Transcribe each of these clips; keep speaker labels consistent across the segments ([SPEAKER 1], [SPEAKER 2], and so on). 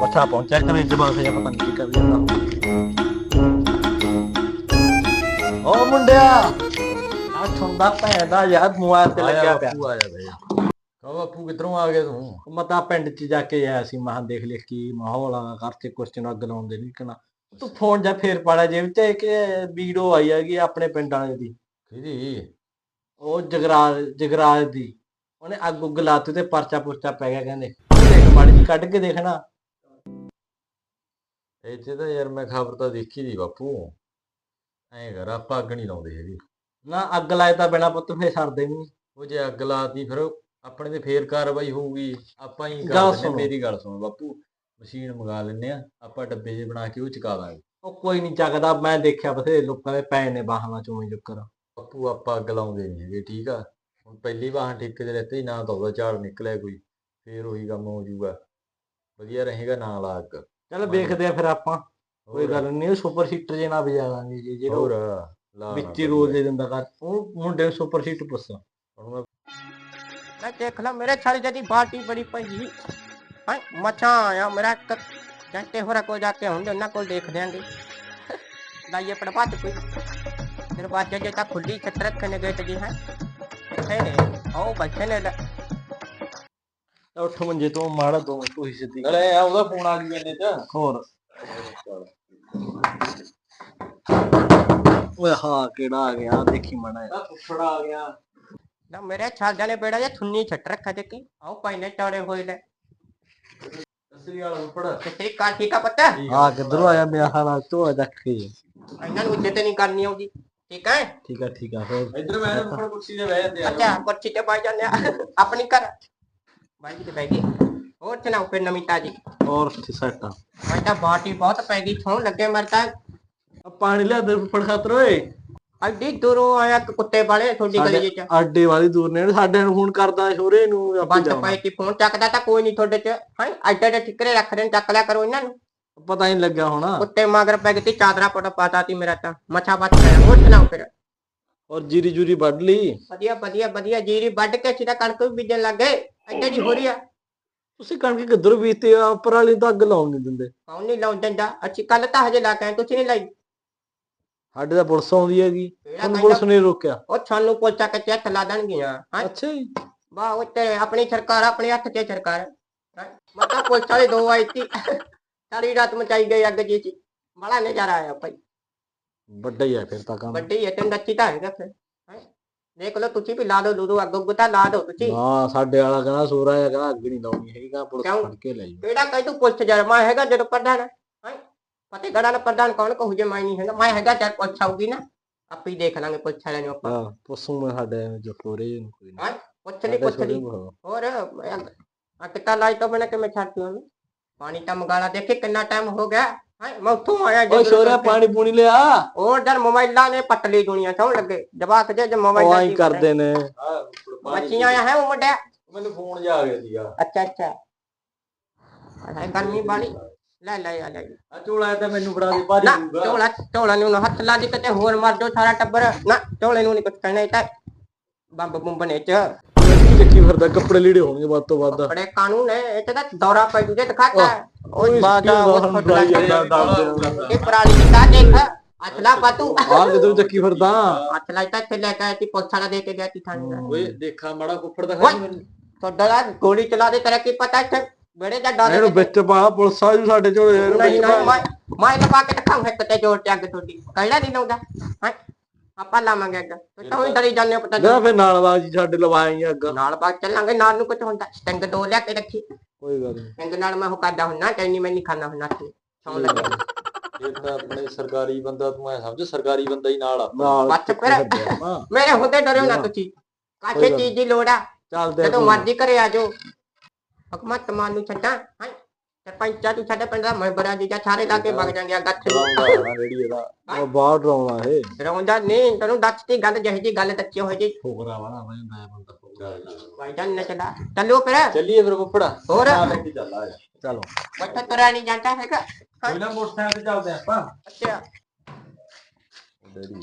[SPEAKER 1] ਬੱਚਾ ਪਹੁੰਚਿਆ ਕਰੇ ਜਵਾਕ ਜਿਹਾ ਪਤਾ ਨਹੀਂ ਕੀ ਕਰ ਜਾਂਦਾ ਓ ਮੁੰਡਿਆ ਆ ਠੰਡਾ ਪੈਦਾ ਯਾਰ ਮੋਬਾਈਲ ਤੇ ਲੱਗਿਆ ਪਿਆ
[SPEAKER 2] ਬਾਪੂ ਆਇਆ ਬਈ ਕਹ ਬਾਪੂ ਕਿੱਧਰੋਂ ਆ ਗਿਆ ਤੂੰ
[SPEAKER 1] ਮਤਾ ਪਿੰਡ ਚ ਜਾ ਕੇ ਆਇਆ ਸੀ ਮਹਾਂ ਦੇਖ ਲਿਆ ਕੀ ਮਾਹੌਲ ਆ ਘਰ ਚ ਕੁਐਸਚਨ ਅੱਗ ਲਾਉਂਦੇ ਨਹੀਂ ਕਨਾ ਤੂੰ ਫੋਨ ਜਾਂ ਫੇਰ ਪਾੜਾ ਜੇਬ ਚ ਕਿ ਵੀਡੀਓ ਆਈ ਹੈਗੀ ਆਪਣੇ ਪਿੰਡ ਵਾਲੇ ਦੀ
[SPEAKER 2] ਕਿਹਦੀ
[SPEAKER 1] ਉਹ ਜਗਰਾਜ ਜਗਰਾਜ ਦੀ ਉਹਨੇ ਅੱਗ ਉੱਗ ਲਾਤੀ ਤੇ ਪਰਚਾ ਪੁਰਚਾ ਪੈ ਗਿਆ ਕਹਿੰਦੇ ਮਾੜੀ ਜੀ ਕੱਢ ਕੇ ਦੇਖਣਾ।
[SPEAKER 2] ਇੱਥੇ ਤਾਂ ਯਾਰ ਮੈਂ ਖਬਰ ਤਾਂ ਦੇਖੀ ਦੀ ਬਾਪੂ। ਐਂ ਕਰ ਆਪਾਂ ਅੱਗ ਨਹੀਂ ਲਾਉਂਦੇ ਹੈਗੇ।
[SPEAKER 1] ਨਾ ਅੱਗ ਲਾਏ ਤਾਂ ਬਿਨਾ ਪੁੱਤ ਫੇਰ ਛੱਡਦੇ ਨਹੀਂ
[SPEAKER 2] ਉਹ ਜੇ ਅੱਗ ਲਾਤੀ ਫਿਰ ਆਪਣੇ ਤੇ ਫੇਰ ਕਾਰਵਾਈ ਹੋਊਗੀ। ਆਪਾਂ ਹੀ
[SPEAKER 1] ਗੱਲ ਸੁਣੋ।
[SPEAKER 2] ਮੇਰੀ ਗੱਲ ਸੁਣ ਬਾਪੂ। ਮਸ਼ੀਨ ਮੰਗਾ ਲੈਨੇ ਆ ਆਪਾਂ ਡੱਬੇ ਜੇ ਬਣਾ ਕੇ ਉਹ ਚਕਾ ਦਾਂਗੇ।
[SPEAKER 1] ਉਹ ਕੋਈ ਨਹੀਂ ਚੱਕਦਾ ਮੈਂ ਦੇਖਿਆ ਬਥੇਰੇ ਲੋਕਾਂ ਦੇ ਪੈ ਨੇ ਬਾਹਾਂ ਚੋਂ ਜੁਕਰ
[SPEAKER 2] ਬਾਪੂ ਆਪਾਂ ਅੱਗ ਲਾਉਂਦੇ ਨਹੀਂ ਹੈਗੇ ਠੀਕ ਆ। ਹੁਣ ਪਹਿਲੀ ਵਾਰ ਠੇਕੇ ਤੇ ਲੈਤੇ ਨਾ ਤਾਂ ਉਹਦਾ ਝਾੜ ਨਿਕਲਿਆ ਕੋਈ। ਫੇਰ ਉਹੀ ਕੰਮ ਹੋ ਜਾਊਗਾ। ਵਧੀਆ ਰਹੇਗਾ ਨਾ ਲਾ ਅੱਗ
[SPEAKER 1] ਚੱਲ ਵੇਖਦੇ ਆ ਫਿਰ ਆਪਾਂ। ਕੋਈ ਗੱਲ ਨਹੀਂ ਸੁਪਰ ਸੀਟਰ ਜੇ ਨਾ ਵਜਾ ਲਾਂਗੇ ਜੀ ਜਿਹੜਾ
[SPEAKER 2] ਹੋਰ? ਲਾ
[SPEAKER 1] ਵਿੱਚ ਹੀ ਰੋਜ਼ ਦੇ ਦਿੰਦਾ ਕਰ। ਉਹ ਮੁੰਡੇ ਨੂੰ ਸੁਪਰ ਸੀਟ ਪੁੱਛ।
[SPEAKER 2] ਮੈਂ
[SPEAKER 3] ਦੇਖ ਲਾ ਮੇਰੇ ਛਾਲੀ ਜਦੀ ਬਾਲਟੀ ਬੜੀ ਪਈ ਹਾਂ ਮੱਛਾਂ ਆਇਆ ਮੇਰਾ ਜੰਟੇ ਹੋਰਾ ਕੋਲ ਜਾ ਕੇ ਹੁੰਦੇ ਉਹਨਾਂ ਕੋਲ ਦੇਖ ਦਿਆਂਗੇ। ਲਾਈਏ ਪੜਪਾਤ ਕੋਈ। ਦਰਵਾਜ਼ੇ ਜੇ ਤਾਂ ਖੁੱਲੀ ਛੱਤ ਰੱਖਣੇ ਗੇਟ ਜੀ ਹੈ। ਹੈ ਨੇ ਆਓ ਬੱਚੇ ਨੇ
[SPEAKER 1] ਉੱਠ ਮੰਜੇ ਤੋਂ ਮਾੜਾ ਦੋ ਟੋਹੀ ਸਿੱਧੀ
[SPEAKER 2] ਨਾਲੇ ਆ ਉਹਦਾ ਫੋਨ ਆ ਜੂ ਇਹਨੇ ਚ।
[SPEAKER 1] ਹੋਰ। ਓਏ ਹਾਂ ਕਿਹੜਾ ਆ ਗਿਆ? ਦੇਖੀ ਮਣਾ
[SPEAKER 2] ਆ ਫੁੱਫੜਾ ਆ ਗਿਆ।
[SPEAKER 3] ਨਾ ਮੇਰੇ ਛਾਲ ਜਾਨੇ ਬੇੜਾ ਜੇ ਥੁੰਨੀ ਛੱਟ ਰੱਖਾ ਤੇ। ਕੀ ਆਓ ਪਹਿਲੇ ਟਾੜੇ ਹੋਏ ਲੈ
[SPEAKER 2] ਅਸਲੀ ਵਾਲਾ ਫੁੱਫੜਾ।
[SPEAKER 3] ਕਿਤੇ ਕਾ ਠੀਕ ਆ ਪਤਾ?
[SPEAKER 1] ਆ। ਕਿੱਧਰੋਂ ਆਇਆ ਮੇਰਾ ਹਾਲਾ ਝੋਲਾ ਚੱਕ ਕੇ।
[SPEAKER 3] ਇਹਨਾਂ ਨੂੰ ਉੱਤੇ ਤੇ ਨਹੀਂ ਕਰਨੀ ਆਉਂਦੀ। ਠੀਕ ਹੈ
[SPEAKER 1] ਠੀਕ ਆ ਠੀਕ ਆ ਹੋਰ।
[SPEAKER 2] ਇੱਧਰ ਮੈਂ ਫੁੱਫੜ ਕੁਰਸੀ ਤੇ ਬਹਿ ਜਾਂਦੇ ਆ।
[SPEAKER 3] ਅੱਛਾ ਕੁਰਸੀ ਤੇ ਬਹਿ ਜਾਂਦੇ ਆ। ਆਪਣੀ ਘਰ। ਬਾਈ ਜੀ ਤੇ ਬਹਿ ਗਈ। ਹੋਰ ਸੁਣਾਓ ਫਿਰ ਨਵੀਂ ਤਾਜੀ
[SPEAKER 1] ਹੋਰ ਸੈਟ ਆ।
[SPEAKER 3] ਮੈਂ ਤਾਂ ਬਾਟੀ ਬਹੁਤ ਪੈ ਗਈ ਥੋਂ ਲੱਗੇ ਮਰਦਾ
[SPEAKER 1] ਆ ਪਾਣੀ ਲਿਆ ਦੇ ਫੜ ਖਾਤਰ ਓਏ।
[SPEAKER 3] ਅੱਡੀ ਦੂਰੋਂ ਆਇਆ ਕਿ ਕੁੱਤੇ ਵਾਲੇ ਤੁਹਾਡੀ ਗਲੀ ਚ।
[SPEAKER 1] ਆਡੇ ਵਾਲੀ ਦੂਰ ਨੇ ਸਾਡੇ ਨੂੰ ਫੋਨ ਕਰਦਾ ਸ਼ੋਰੇ ਨੂੰ ਆਪੇ
[SPEAKER 3] ਬੰਦ
[SPEAKER 1] ਜਾਣਾ
[SPEAKER 3] ਪਏ ਕਿ ਫੋਨ ਚੱਕਦਾ ਤਾਂ ਕੋਈ ਨਹੀਂ ਤੁਹਾਡੇ ਚ। ਹਾਂ ਅੱਡੇ ਦੇ ਠਿਕਰੇ ਰੱਖ ਦੇਣ ਚੱਕ ਲਿਆ ਕਰੋ ਇਹਨਾਂ ਨੂੰ।
[SPEAKER 1] ਪਤਾ ਹੀ ਨਹੀਂ ਲੱਗਿਆ ਹੋਣਾ।
[SPEAKER 3] ਕੁੱਤੇ ਮਗਰ ਪੈ ਗਈ ਚਾਦਰਾ ਪਟ ਪਾਤਾ ਤੀ ਮੇਰਾ ਤਾਂ। ਮੱਛਾ ਬੱਚ ਗਿਆ। ਹੋਰ ਸੁਣਾਓ ਫਿਰ?
[SPEAKER 1] ਔਰ ਜੀਰੀ ਜੂਰੀ ਵੱਢ ਲਈ।
[SPEAKER 3] ਵਧੀਆ ਵਧੀਆ ਵਧੀਆ। ਜੀਰੀ ਵੱਢ ਕੇ ਸਿੱਧਾ ਕਣਕ ਵੀ ਬੀਜਣ ਲੱਗ ਗਏ। ਅੱਡੇ ਜੀ ਹੋ ਰਹੀ।
[SPEAKER 1] ਤੁਸੀਂ ਕਣਕ ਕਿੱਧਰ ਬੀਤੇ ਆ ਉੱਪਰ ਵਾਲੀ ਤਾਂ ਅੱਗ ਲਾਉਣ ਨਹੀਂ ਦਿੰਦੇ।
[SPEAKER 3] ਕੌਣ ਨਹੀਂ ਲਾਉਣ ਦਿੰਦਾ। ਅੱਛੀ ਕੱਲ ਤਾਂ ਹਜੇ ਲਾ ਕੇ ਤੁਸੀਂ ਨਹੀਂ ਲਾਈ।
[SPEAKER 1] ਸਾਡੇ ਤਾਂ ਪੁਲਿਸ ਆਉਂਦੀ ਹੈਗੀ। ਤੁਹਾਨੂੰ ਪੁਲਿਸ ਨੇ ਰੋਕਿਆ।
[SPEAKER 3] ਉਹ ਸਾਨੂੰ ਕੋਲ ਚੱਕ ਕੇ ਹੱਥ ਲਾ ਦੇਣਗੀਆਂ ਹਾਂ।
[SPEAKER 1] ਅੱਛਾ ਜੀ।
[SPEAKER 3] ਵਾਹ ਉਹ ਤੇ ਆਪਣੀ ਸਰਕਾਰ ਆਪਣੇ ਹੱਥ 'ਚ ਸਰਕਾਰ ਹੈਂ। ਮੈਂ ਤਾਂ ਪੁਲਿਸ ਵਾਲੇ ਦੋ ਆਈ ਸੀ। ਸਾਰੀ ਰਾਤ ਮਚਾਈ ਗਈ ਅੱਗ ਜੀ ਸੀ ਬੜਾ ਨਜ਼ਾਰਾ ਆਇਆ ਭਾਈ।
[SPEAKER 1] ਵੱਡਾ ਹੀ ਆ ਫਿਰ ਤਾਂ ਕੰਮ।
[SPEAKER 3] ਵੱਡੀ ਹੈ ਤੇ ਨੱਚੀ ਤਾਂ ਹੈਗਾ ਫਿਰ। ਹੈਂ। ਦੇਖ ਲਓ ਤੁਸੀਂ ਵੀ ਲਾ ਦਿਓ ਲੂਦੂ ਅੱਗ ਉੱਗ ਤਾਂ ਲਾ ਦਿਓ ਤੁਸੀਂ।
[SPEAKER 1] ਹਾਂ ਸਾਡੇ ਵਾਲਾ ਕਹਿੰਦਾ ਸੋਰਾ ਹੈ ਕਹਿੰਦਾ ਅੱਗ ਨਹੀਂ ਲਾਉਣੀ ਹੈਗੀ ਪੁਲਿਸ
[SPEAKER 3] ਕਿਉਂ?
[SPEAKER 1] ਫੜ ਕੇ ਲੈ ਜਾਊ
[SPEAKER 3] ਕਿਹੜਾ ਕਹਿ ਤੂੰ ਪੁਲਿਸ ਜਰ ਮੈਂ ਹੈਗਾ ਜਦੋਂ ਪ੍ਰਧਾਨ ਹੈ? ਫਤਿਹਗੜ੍ਹ ਦਾ ਪ੍ਰਧਾਨ ਕੌਣ ਕਹੂ ਜੇ ਮੈਂ ਨਹੀਂ ਹੈਗਾ? ਮੈਂ ਹੈਗਾ ਜਦ ਪੁਲਿਸ ਆਊਗੀ ਨਾ। ਆਪੇ ਹੀ ਦੇਖ ਲਾਂਗੇ ਪੁਲਿਸ ਵਾਲਿਆਂ ਨੂੰ ਆਪਾਂ।
[SPEAKER 1] ਹਾਂ ਪੁੱਛੂ ਮੈਂ ਸਾਡੇ ਜੋ ਟੋਰੇ ਨੂੰ ਕੋਈ ਨਹੀਂ
[SPEAKER 3] ਹੈਂ? ਪੁੱਛ ਲਈ ਪੁੱਛ ਲਈ। ਹੋਰ ਆ ਕਿਤਾ ਲਾਈ ਤੋਂ ਬਣਾ ਕੇ ਮੈਂ ਛੱਡਤੀ ਉਹਨੂੰ ਪਾਣੀ ਤਾਂ ਮੰਗਾਲਾ ਦੇਖੇ ਕਿੰਨਾ ਟਾਈਮ ਹੋ ਗਿਆ। ਹਾਂ ਮੈਂ ਉੱਥੋਂ ਆਇਆ
[SPEAKER 1] ਓਏ
[SPEAKER 3] ਜਦੋਂ
[SPEAKER 1] ਸੋਰਿਆ ਪਾਣੀ ਪੂਣੀ ਲਿਆ।
[SPEAKER 3] ਉਹ ਜਰ ਮੋਬਾਈਲਾਂ ਨੇ ਪਤਲੀ ਦੁਨੀਆ ਸੌਣ ਲੱਗੇ। ਜਵਾਕ ਜੇ
[SPEAKER 1] ਉਹ
[SPEAKER 3] ਮੋਬਾਈਲਾਂ
[SPEAKER 1] ਆਈ ਕਰਦੇ ਨੇ।
[SPEAKER 3] ਬੱਚੀਆਂ ਆਇਆ ਹੈ ਉਹ ਮੁੰਡਾ?
[SPEAKER 2] ਮੈਨੂੰ ਫੋਨ ਜਾ ਆ ਗਿਆ ਸੀਗਾ।
[SPEAKER 3] ਅੱਛਾ ਅੱਛਾ। ਗਰਮੀ ਲੈ ਲੈ ਆ ਲੈ।
[SPEAKER 2] ਆ ਝੋਲਾ ਤਾਂ ਮੈਨੂੰ ਫੜਾ ਦੇ ਭਾਰੀ
[SPEAKER 3] ਨਾ
[SPEAKER 2] ਹੋਊਗਾ।
[SPEAKER 3] ਝੋਲਾ ਝੋਲਾ ਨੂੰ ਨਾ ਹੱਥ ਲਾ ਦੀ ਕਿਤੇ ਹੋਰ ਮਰ ਜਾਓ ਸਾਰਾ ਟੱਬਰ। ਨਾ ਝੋਲੇ ਨੂੰ ਨਹੀਂ ਕੁਝ ਕਹਿਣਾ ਇਹ ਤਾਂ ਬੰਬ ਬੰਬ ਨੇ ਚ।
[SPEAKER 1] ਚੱਕੀ ਫਿਰਦਾ ਕੱਪੜੇ ਲੀੜੇ ਹੋਣਗੇ ਵੱਧ ਤੋਂ ਵੱਧ।
[SPEAKER 3] ਬੜੇ ਕਾਨੂੰਨ ਹੈ ਇਹ ਤਾਂ ਦੌਰਾ ਪੈ ਜੂਗੇ ਦਿਖਾਤਾ
[SPEAKER 1] ਉਹ ਫੜਾਈ ਜਾਂਦਾ। ਦੱਸ
[SPEAKER 3] ਇਹ ਪਰਾਲੀ ਦੀ ਦੇਖ ਅਸਲਾ ਬਾਤੂ
[SPEAKER 1] ਆ ਕਿਧਰ ਚੱਕੀ ਫਿਰਦਾ?
[SPEAKER 3] ਅਸਲਾ ਤਾਂ ਇੱਥੇ ਲੈ ਕੇ ਆਇਆ ਸੀ ਵਾਲਾ ਦੇ ਕੇ ਗਿਆ ਸੀ ਥਾਣੇ ਦਾ।
[SPEAKER 2] ਓਏ ਦੇਖਾ ਮਾੜਾ ਫੁੱਫੜ ਦਾ
[SPEAKER 3] ਓਏ।
[SPEAKER 2] ਖਾਈ ਮੈਨੂੰ।
[SPEAKER 3] ਤੁਹਾਡਾ ਗੋਲੀ ਚਲਾ ਦੇ ਤੇਰਾ ਕੀ ਪਤਾ ਇੱਥੇ ਬੜੇ ਦਾ ਡਰ
[SPEAKER 1] ਇਹਨੂੰ ਵਿੱਚ ਪਾ ਪੁਲਿਸ ਆ ਜੂ ਸਾਡੇ ਇਹਨੂੰ
[SPEAKER 3] ਨਹੀਂ ਨਹੀਂ। ਮੈਂ ਮੈਂ ਲਵਾ ਕੇ ਦਿਖਾਉਂ ਇੱਕ ਤੇ ਜੋੜ ਤੇ ਅੱਗ ਤੁਹਾਡੀ। ਕਹਿਣਾ ਨਹੀਂ ਲਾਉਂਦਾ ਹਾਂ? ਆਪਾਂ ਲਾਵਾਂਗੇ ਅੱਗ। ਤੂੰ ਤਾਂ ਡਰੀ ਜਾਂਦੇ ਹੋ ਪਤਾ
[SPEAKER 1] ਨਾ ਫਿਰ ਨਾਲ ਬਾਜੀ ਸਾਡੇ ਲਵਾਏਂਗੇ ਅੱਗ।
[SPEAKER 3] ਨਹੀਂ। ਨਾਲ ਬਾਅਦ ਚੱਲਾਂਗੇ ਨਾਲ ਨੂੰ ਕੁਝ ਹੁੰਦਾ। ਸਟੰਗ ਦੋ ਲਿਆ ਕੇ ਰੱਖੀ।
[SPEAKER 1] ਕੋਈ ਗੱਲ ਨਹੀਂ।
[SPEAKER 3] ਸਟੰਗ ਨਾਲ ਮੈਂ ਉਹ ਕਰਦਾ ਹੁੰਨਾ ਕਹਿੰਦੀ ਮੈਂ ਨਹੀਂ ਖਾਣਾ ਹੁੰਨਾ ਤੇ ਸੌਂ ਲੱਗੇ।
[SPEAKER 2] ਇਹ ਤਾਂ ਆਪਣੇ ਸਰਕਾਰੀ ਬੰਦਾ ਤੂੰ ਐ ਸਮਝ ਸਰਕਾਰੀ ਬੰਦਾ ਹੀ ਨਾਲ ਆ।
[SPEAKER 1] ਨਾਲ
[SPEAKER 3] ਬੱਚ ਫਿਰ। ਮੇਰੇ ਹੁੰਦੇ ਡਰਿਓ ਨਾ ਤੁਸੀਂ।
[SPEAKER 1] ਗੱਲ
[SPEAKER 3] ਚੀਜ਼ ਦੀ ਲੋੜ ਆ।
[SPEAKER 1] ਚੱਲਦੇ
[SPEAKER 3] ਜਦੋਂ ਮਰਜ਼ੀ ਘਰੇ ਆ ਜਾਓ। ਹਕਮਤ ਮਾਨ ਨੂੰ ਛੱਡਾਂ। ਹਾਂ। ਸਰਪੰਚਾ ਤੂੰ ਸਾਡੇ ਪਿੰਡ ਦਾ ਮੈਂਬਰਾਂ ਜੀ ਜਾਂ ਸਾਰੇ ਲਾ ਕੇ ਵਗ ਜਾਂਗੇ ਆ ਗੱਠ
[SPEAKER 2] ਚਲਾਉਂਦਾ ਨਾ ਰੇੜੀ ਇਹਦਾ।
[SPEAKER 1] ਉਹ ਬਾਹਰ ਡਰਾਉਣਾ ਇਹ।
[SPEAKER 3] ਡਰਾਉਂਦਾ ਨਹੀਂ ਤੈਨੂੰ ਦੱਸਤੀ ਗੱਲ ਜਿਹੀ ਜੀ ਗੱਲ ਦੱਸੀ ਹੋਈ ਜੀ।
[SPEAKER 1] ਠੋਕਰਾ ਵਾਲਾ ਬੰਦਾ ਬੰਦਾ
[SPEAKER 3] ਭਾਈ ਜਾਨ ਨਾ ਚਲਾ ਫਿਰ।
[SPEAKER 2] ਚੱਲੀਏ ਫਿਰ ਫੁੱਫੜਾ।
[SPEAKER 3] ਹੋਰ।
[SPEAKER 2] ਨਾਲ ਲੈ ਕੇ ਚੱਲ ਆ ਜਾ।
[SPEAKER 1] ਚਲੋ।
[SPEAKER 3] ਬੱਚਾ ਤੁਰਿਆ ਨਹੀਂ ਜਾਂਦਾ ਹੈਗਾ।
[SPEAKER 2] ਕੋਈ ਨਾ ਮੋਟਰਸਾਈਕਲ ਤੇ ਚੱਲਦੇ ਆਪਾਂ।
[SPEAKER 3] ਅੱਛਾ।
[SPEAKER 2] ਡੈਡੀ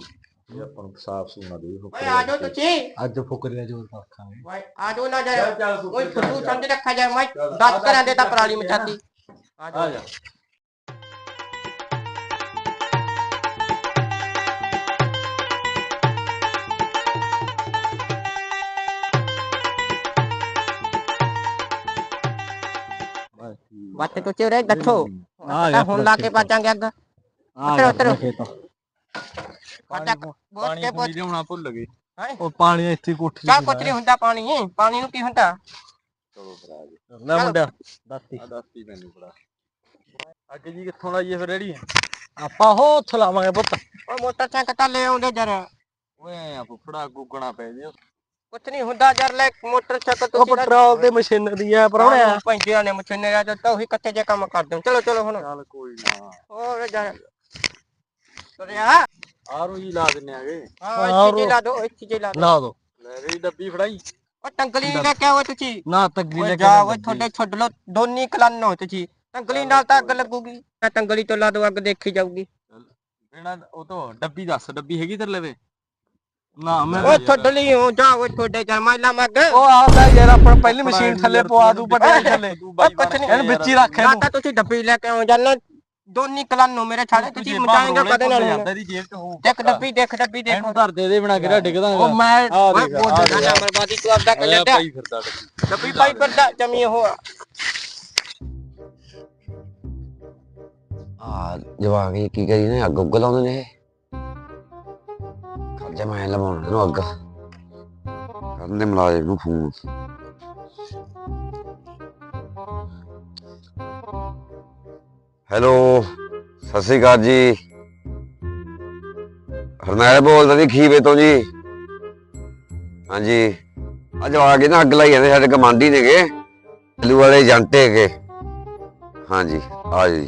[SPEAKER 2] ਇਹ ਆਪਾਂ ਨੂੰ ਸਾਫ਼ ਸੁਣਾ ਦੇ
[SPEAKER 3] ਓਏ ਆ ਜਾਓ ਤੁਸੀਂ।
[SPEAKER 1] ਅੱਜ ਫੁਕਰੇ ਦਾ ਜ਼ੋਰ ਰੱਖਾਂਗੇ।
[SPEAKER 3] ਓਏ ਆ ਜਾਓ ਨਾ
[SPEAKER 2] ਚੱਲ
[SPEAKER 3] ਓਏ ਫੁੱਟੂ ਸਮਝ ਰੱਖਾ ਜਾ। ਮੈਂ ਦਸ ਕਰਾਂ ਦੇ ਤਾਂ ਪਰਾਲੀ ਮਚਾਤੀ। ਆ
[SPEAKER 2] ਆ
[SPEAKER 3] ਜਾਓ।
[SPEAKER 2] ਜਾ।
[SPEAKER 3] ਬੱਤ ਤੁਸੀਂ ਉਰੇ ਦੱਸੋ
[SPEAKER 1] ਆ
[SPEAKER 3] ਹੁਣ ਲਾ ਕੇ ਬਾਜਾਂਗੇ ਅੱਗ।
[SPEAKER 1] ਆ
[SPEAKER 3] ਉਤਰੋ, ਉਤਰੋ। ਬਾਜਾ ਬੋਲ ਕੇ ਬੋਲ
[SPEAKER 2] ਲਿਆਉਣਾ ਭੁੱਲ ਗਏ।
[SPEAKER 1] ਉਹ ਪਾਣੀ ਇੱਥੇ ਕੋਠੀ
[SPEAKER 3] ਕਾ ਕੁਛ ਨਹੀਂ ਹੁੰਦਾ ਪਾਣੀ? ਪਾਣੀ ਨੂੰ ਕੀ ਹੁੰਦਾ?
[SPEAKER 2] ਚਲੋ ਆ ਗਏ।
[SPEAKER 1] ਨਾ ਮੁੰਡਿਆ ਦੱਸਤੀ
[SPEAKER 2] ਆ ਦੱਸਤੀ ਮੈਨੂੰ ਬੜਾ ਅੱਗੇ ਜੀ ਕਿੱਥੋਂ ਲਾਈਏ ਫਿਰ ਰੈਡੀ
[SPEAKER 1] ਆਪਾਂ ਹੋ ਉੱਥੇ ਲਾਵਾਂਗੇ ਪੁੱਤ।
[SPEAKER 3] ਓ ਮੋਟਰਸਾਈਕਲ ਤਾਂ ਲੈ ਆਉਂਦੇ ਜਰਾ।
[SPEAKER 2] ਓਏ ਆ ਫੁੱਫੜਾ ਗੁੱਗਣਾ ਪੈ ਜਿਓ
[SPEAKER 3] ਕੁਛ ਨਹੀਂ ਹੁੰਦਾ ਜਰ ਲੈ ਮੋਟਰਸਾਈਕਲ
[SPEAKER 1] ਉਹ
[SPEAKER 3] ਤੁਸੀਂ
[SPEAKER 1] ਪੈਟਰੋਲ ਤੇ ਮਸ਼ੀਨਰੀ ਆ ਪਰੌਣਿਆ।
[SPEAKER 3] ਪੈਂਦੀਆਂ ਨੇ ਮਛਨੇ ਆ ਤਾਂ ਉਹੀ ਕੱਥੇ ਜੇ ਕੰਮ ਕਰਦੇ ਹੋ। ਚਲੋ ਚਲੋ ਹੁਣ।
[SPEAKER 2] ਚੱਲ ਕੋਈ ਨਾ।
[SPEAKER 3] ਹੋਰ ਜਾ ਤੁਰਿਆ।
[SPEAKER 2] ਆਰੋ ਜੀ ਲਾ ਦਿੰਨੇ ਆਗੇ।
[SPEAKER 3] ਹਾਂ ਇੱਥੇ ਜੇ ਲਾ ਦੋ ਇੱਥੇ ਜੇ ਲਾ ਦੋ।
[SPEAKER 1] ਲਾ ਦੋ।
[SPEAKER 2] ਲੈ ਗਈ ਡੱਬੀ ਫੜਾਈ।
[SPEAKER 3] ਉਹ ਟੰਗਲੀ ਲੈ ਕੇ ਆਓ ਤੁਸੀਂ।
[SPEAKER 1] ਨਾ ਤਗਰੀ
[SPEAKER 3] ਓਏ
[SPEAKER 1] ਲੈ
[SPEAKER 3] ਜਾ
[SPEAKER 1] ਕੇ
[SPEAKER 3] ਓਏ ਤੁਹਾਡੇ ਛੱਡ ਲੋ ਦੋਨੀ ਕਲਨ ਹੋ ਤੁਸੀਂ। ਟੰਗਲੀ ਨਾਲ ਤਾਂ ਅੱਗ ਲੱਗੂਗੀ। ਮੈਂ ਟੰਗਲੀ ਤੋਂ ਲਾ ਦੋ ਅੱਗ ਦੇਖੀ ਜਾਊਗੀ।
[SPEAKER 2] ਬਿਨਾ ਉਹ ਤੋਂ ਡੱਬੀ ਦੱਸ ਡੱਬੀ ਹੈਗੀ ਤੇਰੇ ਲਵੇ
[SPEAKER 1] ਨਾ ਮੈਂ
[SPEAKER 3] ਓਏ ਛੱਡ ਲਈ ਹੋ ਜਾ ਓਏ ਤੁਹਾਡੇ ਚ ਮਾਇਲਾ ਮੱਗ।
[SPEAKER 1] ਉਹ ਆਦਾ ਯਾਰ ਆਪਣਾ ਪਹਿਲੀ ਮਸ਼ੀਨ ਥੱਲੇ ਪਵਾ ਦੂ ਵੱਡੇ ਥੱਲੇ।
[SPEAKER 3] ਕੁਛ ਨਹੀਂ
[SPEAKER 1] ਇਹਨੂੰ ਵਿੱਚ ਹੀ ਰੱਖ
[SPEAKER 3] ਨਾ
[SPEAKER 1] ਇਹਨੂੰ
[SPEAKER 3] ਤਾਂ ਤੁਸੀਂ ਡੱਬੀ ਲੈ ਕੇ ਆਓ ਜਾਨੋ ਦੋਨੀ ਕਲਨ ਨੂੰ ਮੇਰੇ ਛਾਲੇ ਤੁਸੀਂ ਮਚਾਏਂਗੇ ਕਦੇ ਨਾਲ
[SPEAKER 2] ਜਾਂਦਾ ਦੀ ਜੇਬ ਚ ਹੋ
[SPEAKER 3] ਦੇਖ ਡੱਬੀ ਦੇਖ ਡੱਬੀ ਦੇਖ
[SPEAKER 2] ਇਹਨੂੰ ਧਰ ਦੇ ਦੇ ਬਣਾ ਕੇ ਡਿੱਗ ਦਾਂਗਾ
[SPEAKER 1] ਉਹ ਮੈਂ
[SPEAKER 3] ਓਏ
[SPEAKER 2] ਦੇਖ
[SPEAKER 3] ਬੋਲ ਦਾ ਨਾ ਬਰਬਾਦੀ ਤੂੰ ਆਪਦਾ ਕਰ ਲੈ
[SPEAKER 2] ਪਾਈ ਫਿਰਦਾ ਡੱਬੀ।
[SPEAKER 3] ਡੱਬੀ ਪਾਈ ਫਿਰਦਾ ਜਮੀ ਉਹ।
[SPEAKER 4] ਆ ਜਵਾਕ ਜੀ ਕੀ ਕਰੀ ਨੇ ਅੱਗ ਉੱਗ ਲਾਉਂਦੇ ਨੇ ਇਹ। ਖਰਜਾ ਮੈਂ ਲਵਾਉਣਾ ਇਹਨੂੰ ਅੱਗ। ਕਰਨ ਦੇ ਮਲਾਜਮ ਨੂੰ ਫੋਨ। ਹੈਲੋ, ਸਤਿ ਸ਼੍ਰੀ ਅਕਾਲ ਜੀ। ਹਰਨੈਲ ਬੋਲਦਾ ਜੀ, ਖੀਵੇ ਤੋਂ ਜੀ। ਹਾਂਜੀ, ਅੱਜ ਆ ਕੇ ਨਾ ਅੱਗ ਲਾਈ ਜਾਂਦੇ ਸਾਡੇ ਕਮਾਂਡੀ ਨੇਗੇ, ਆਲੂ ਵਾਲੇ ਜੰਟੇ ਹੈਗੇ। ਹਾਂਜੀ, ਆ ਜੀ।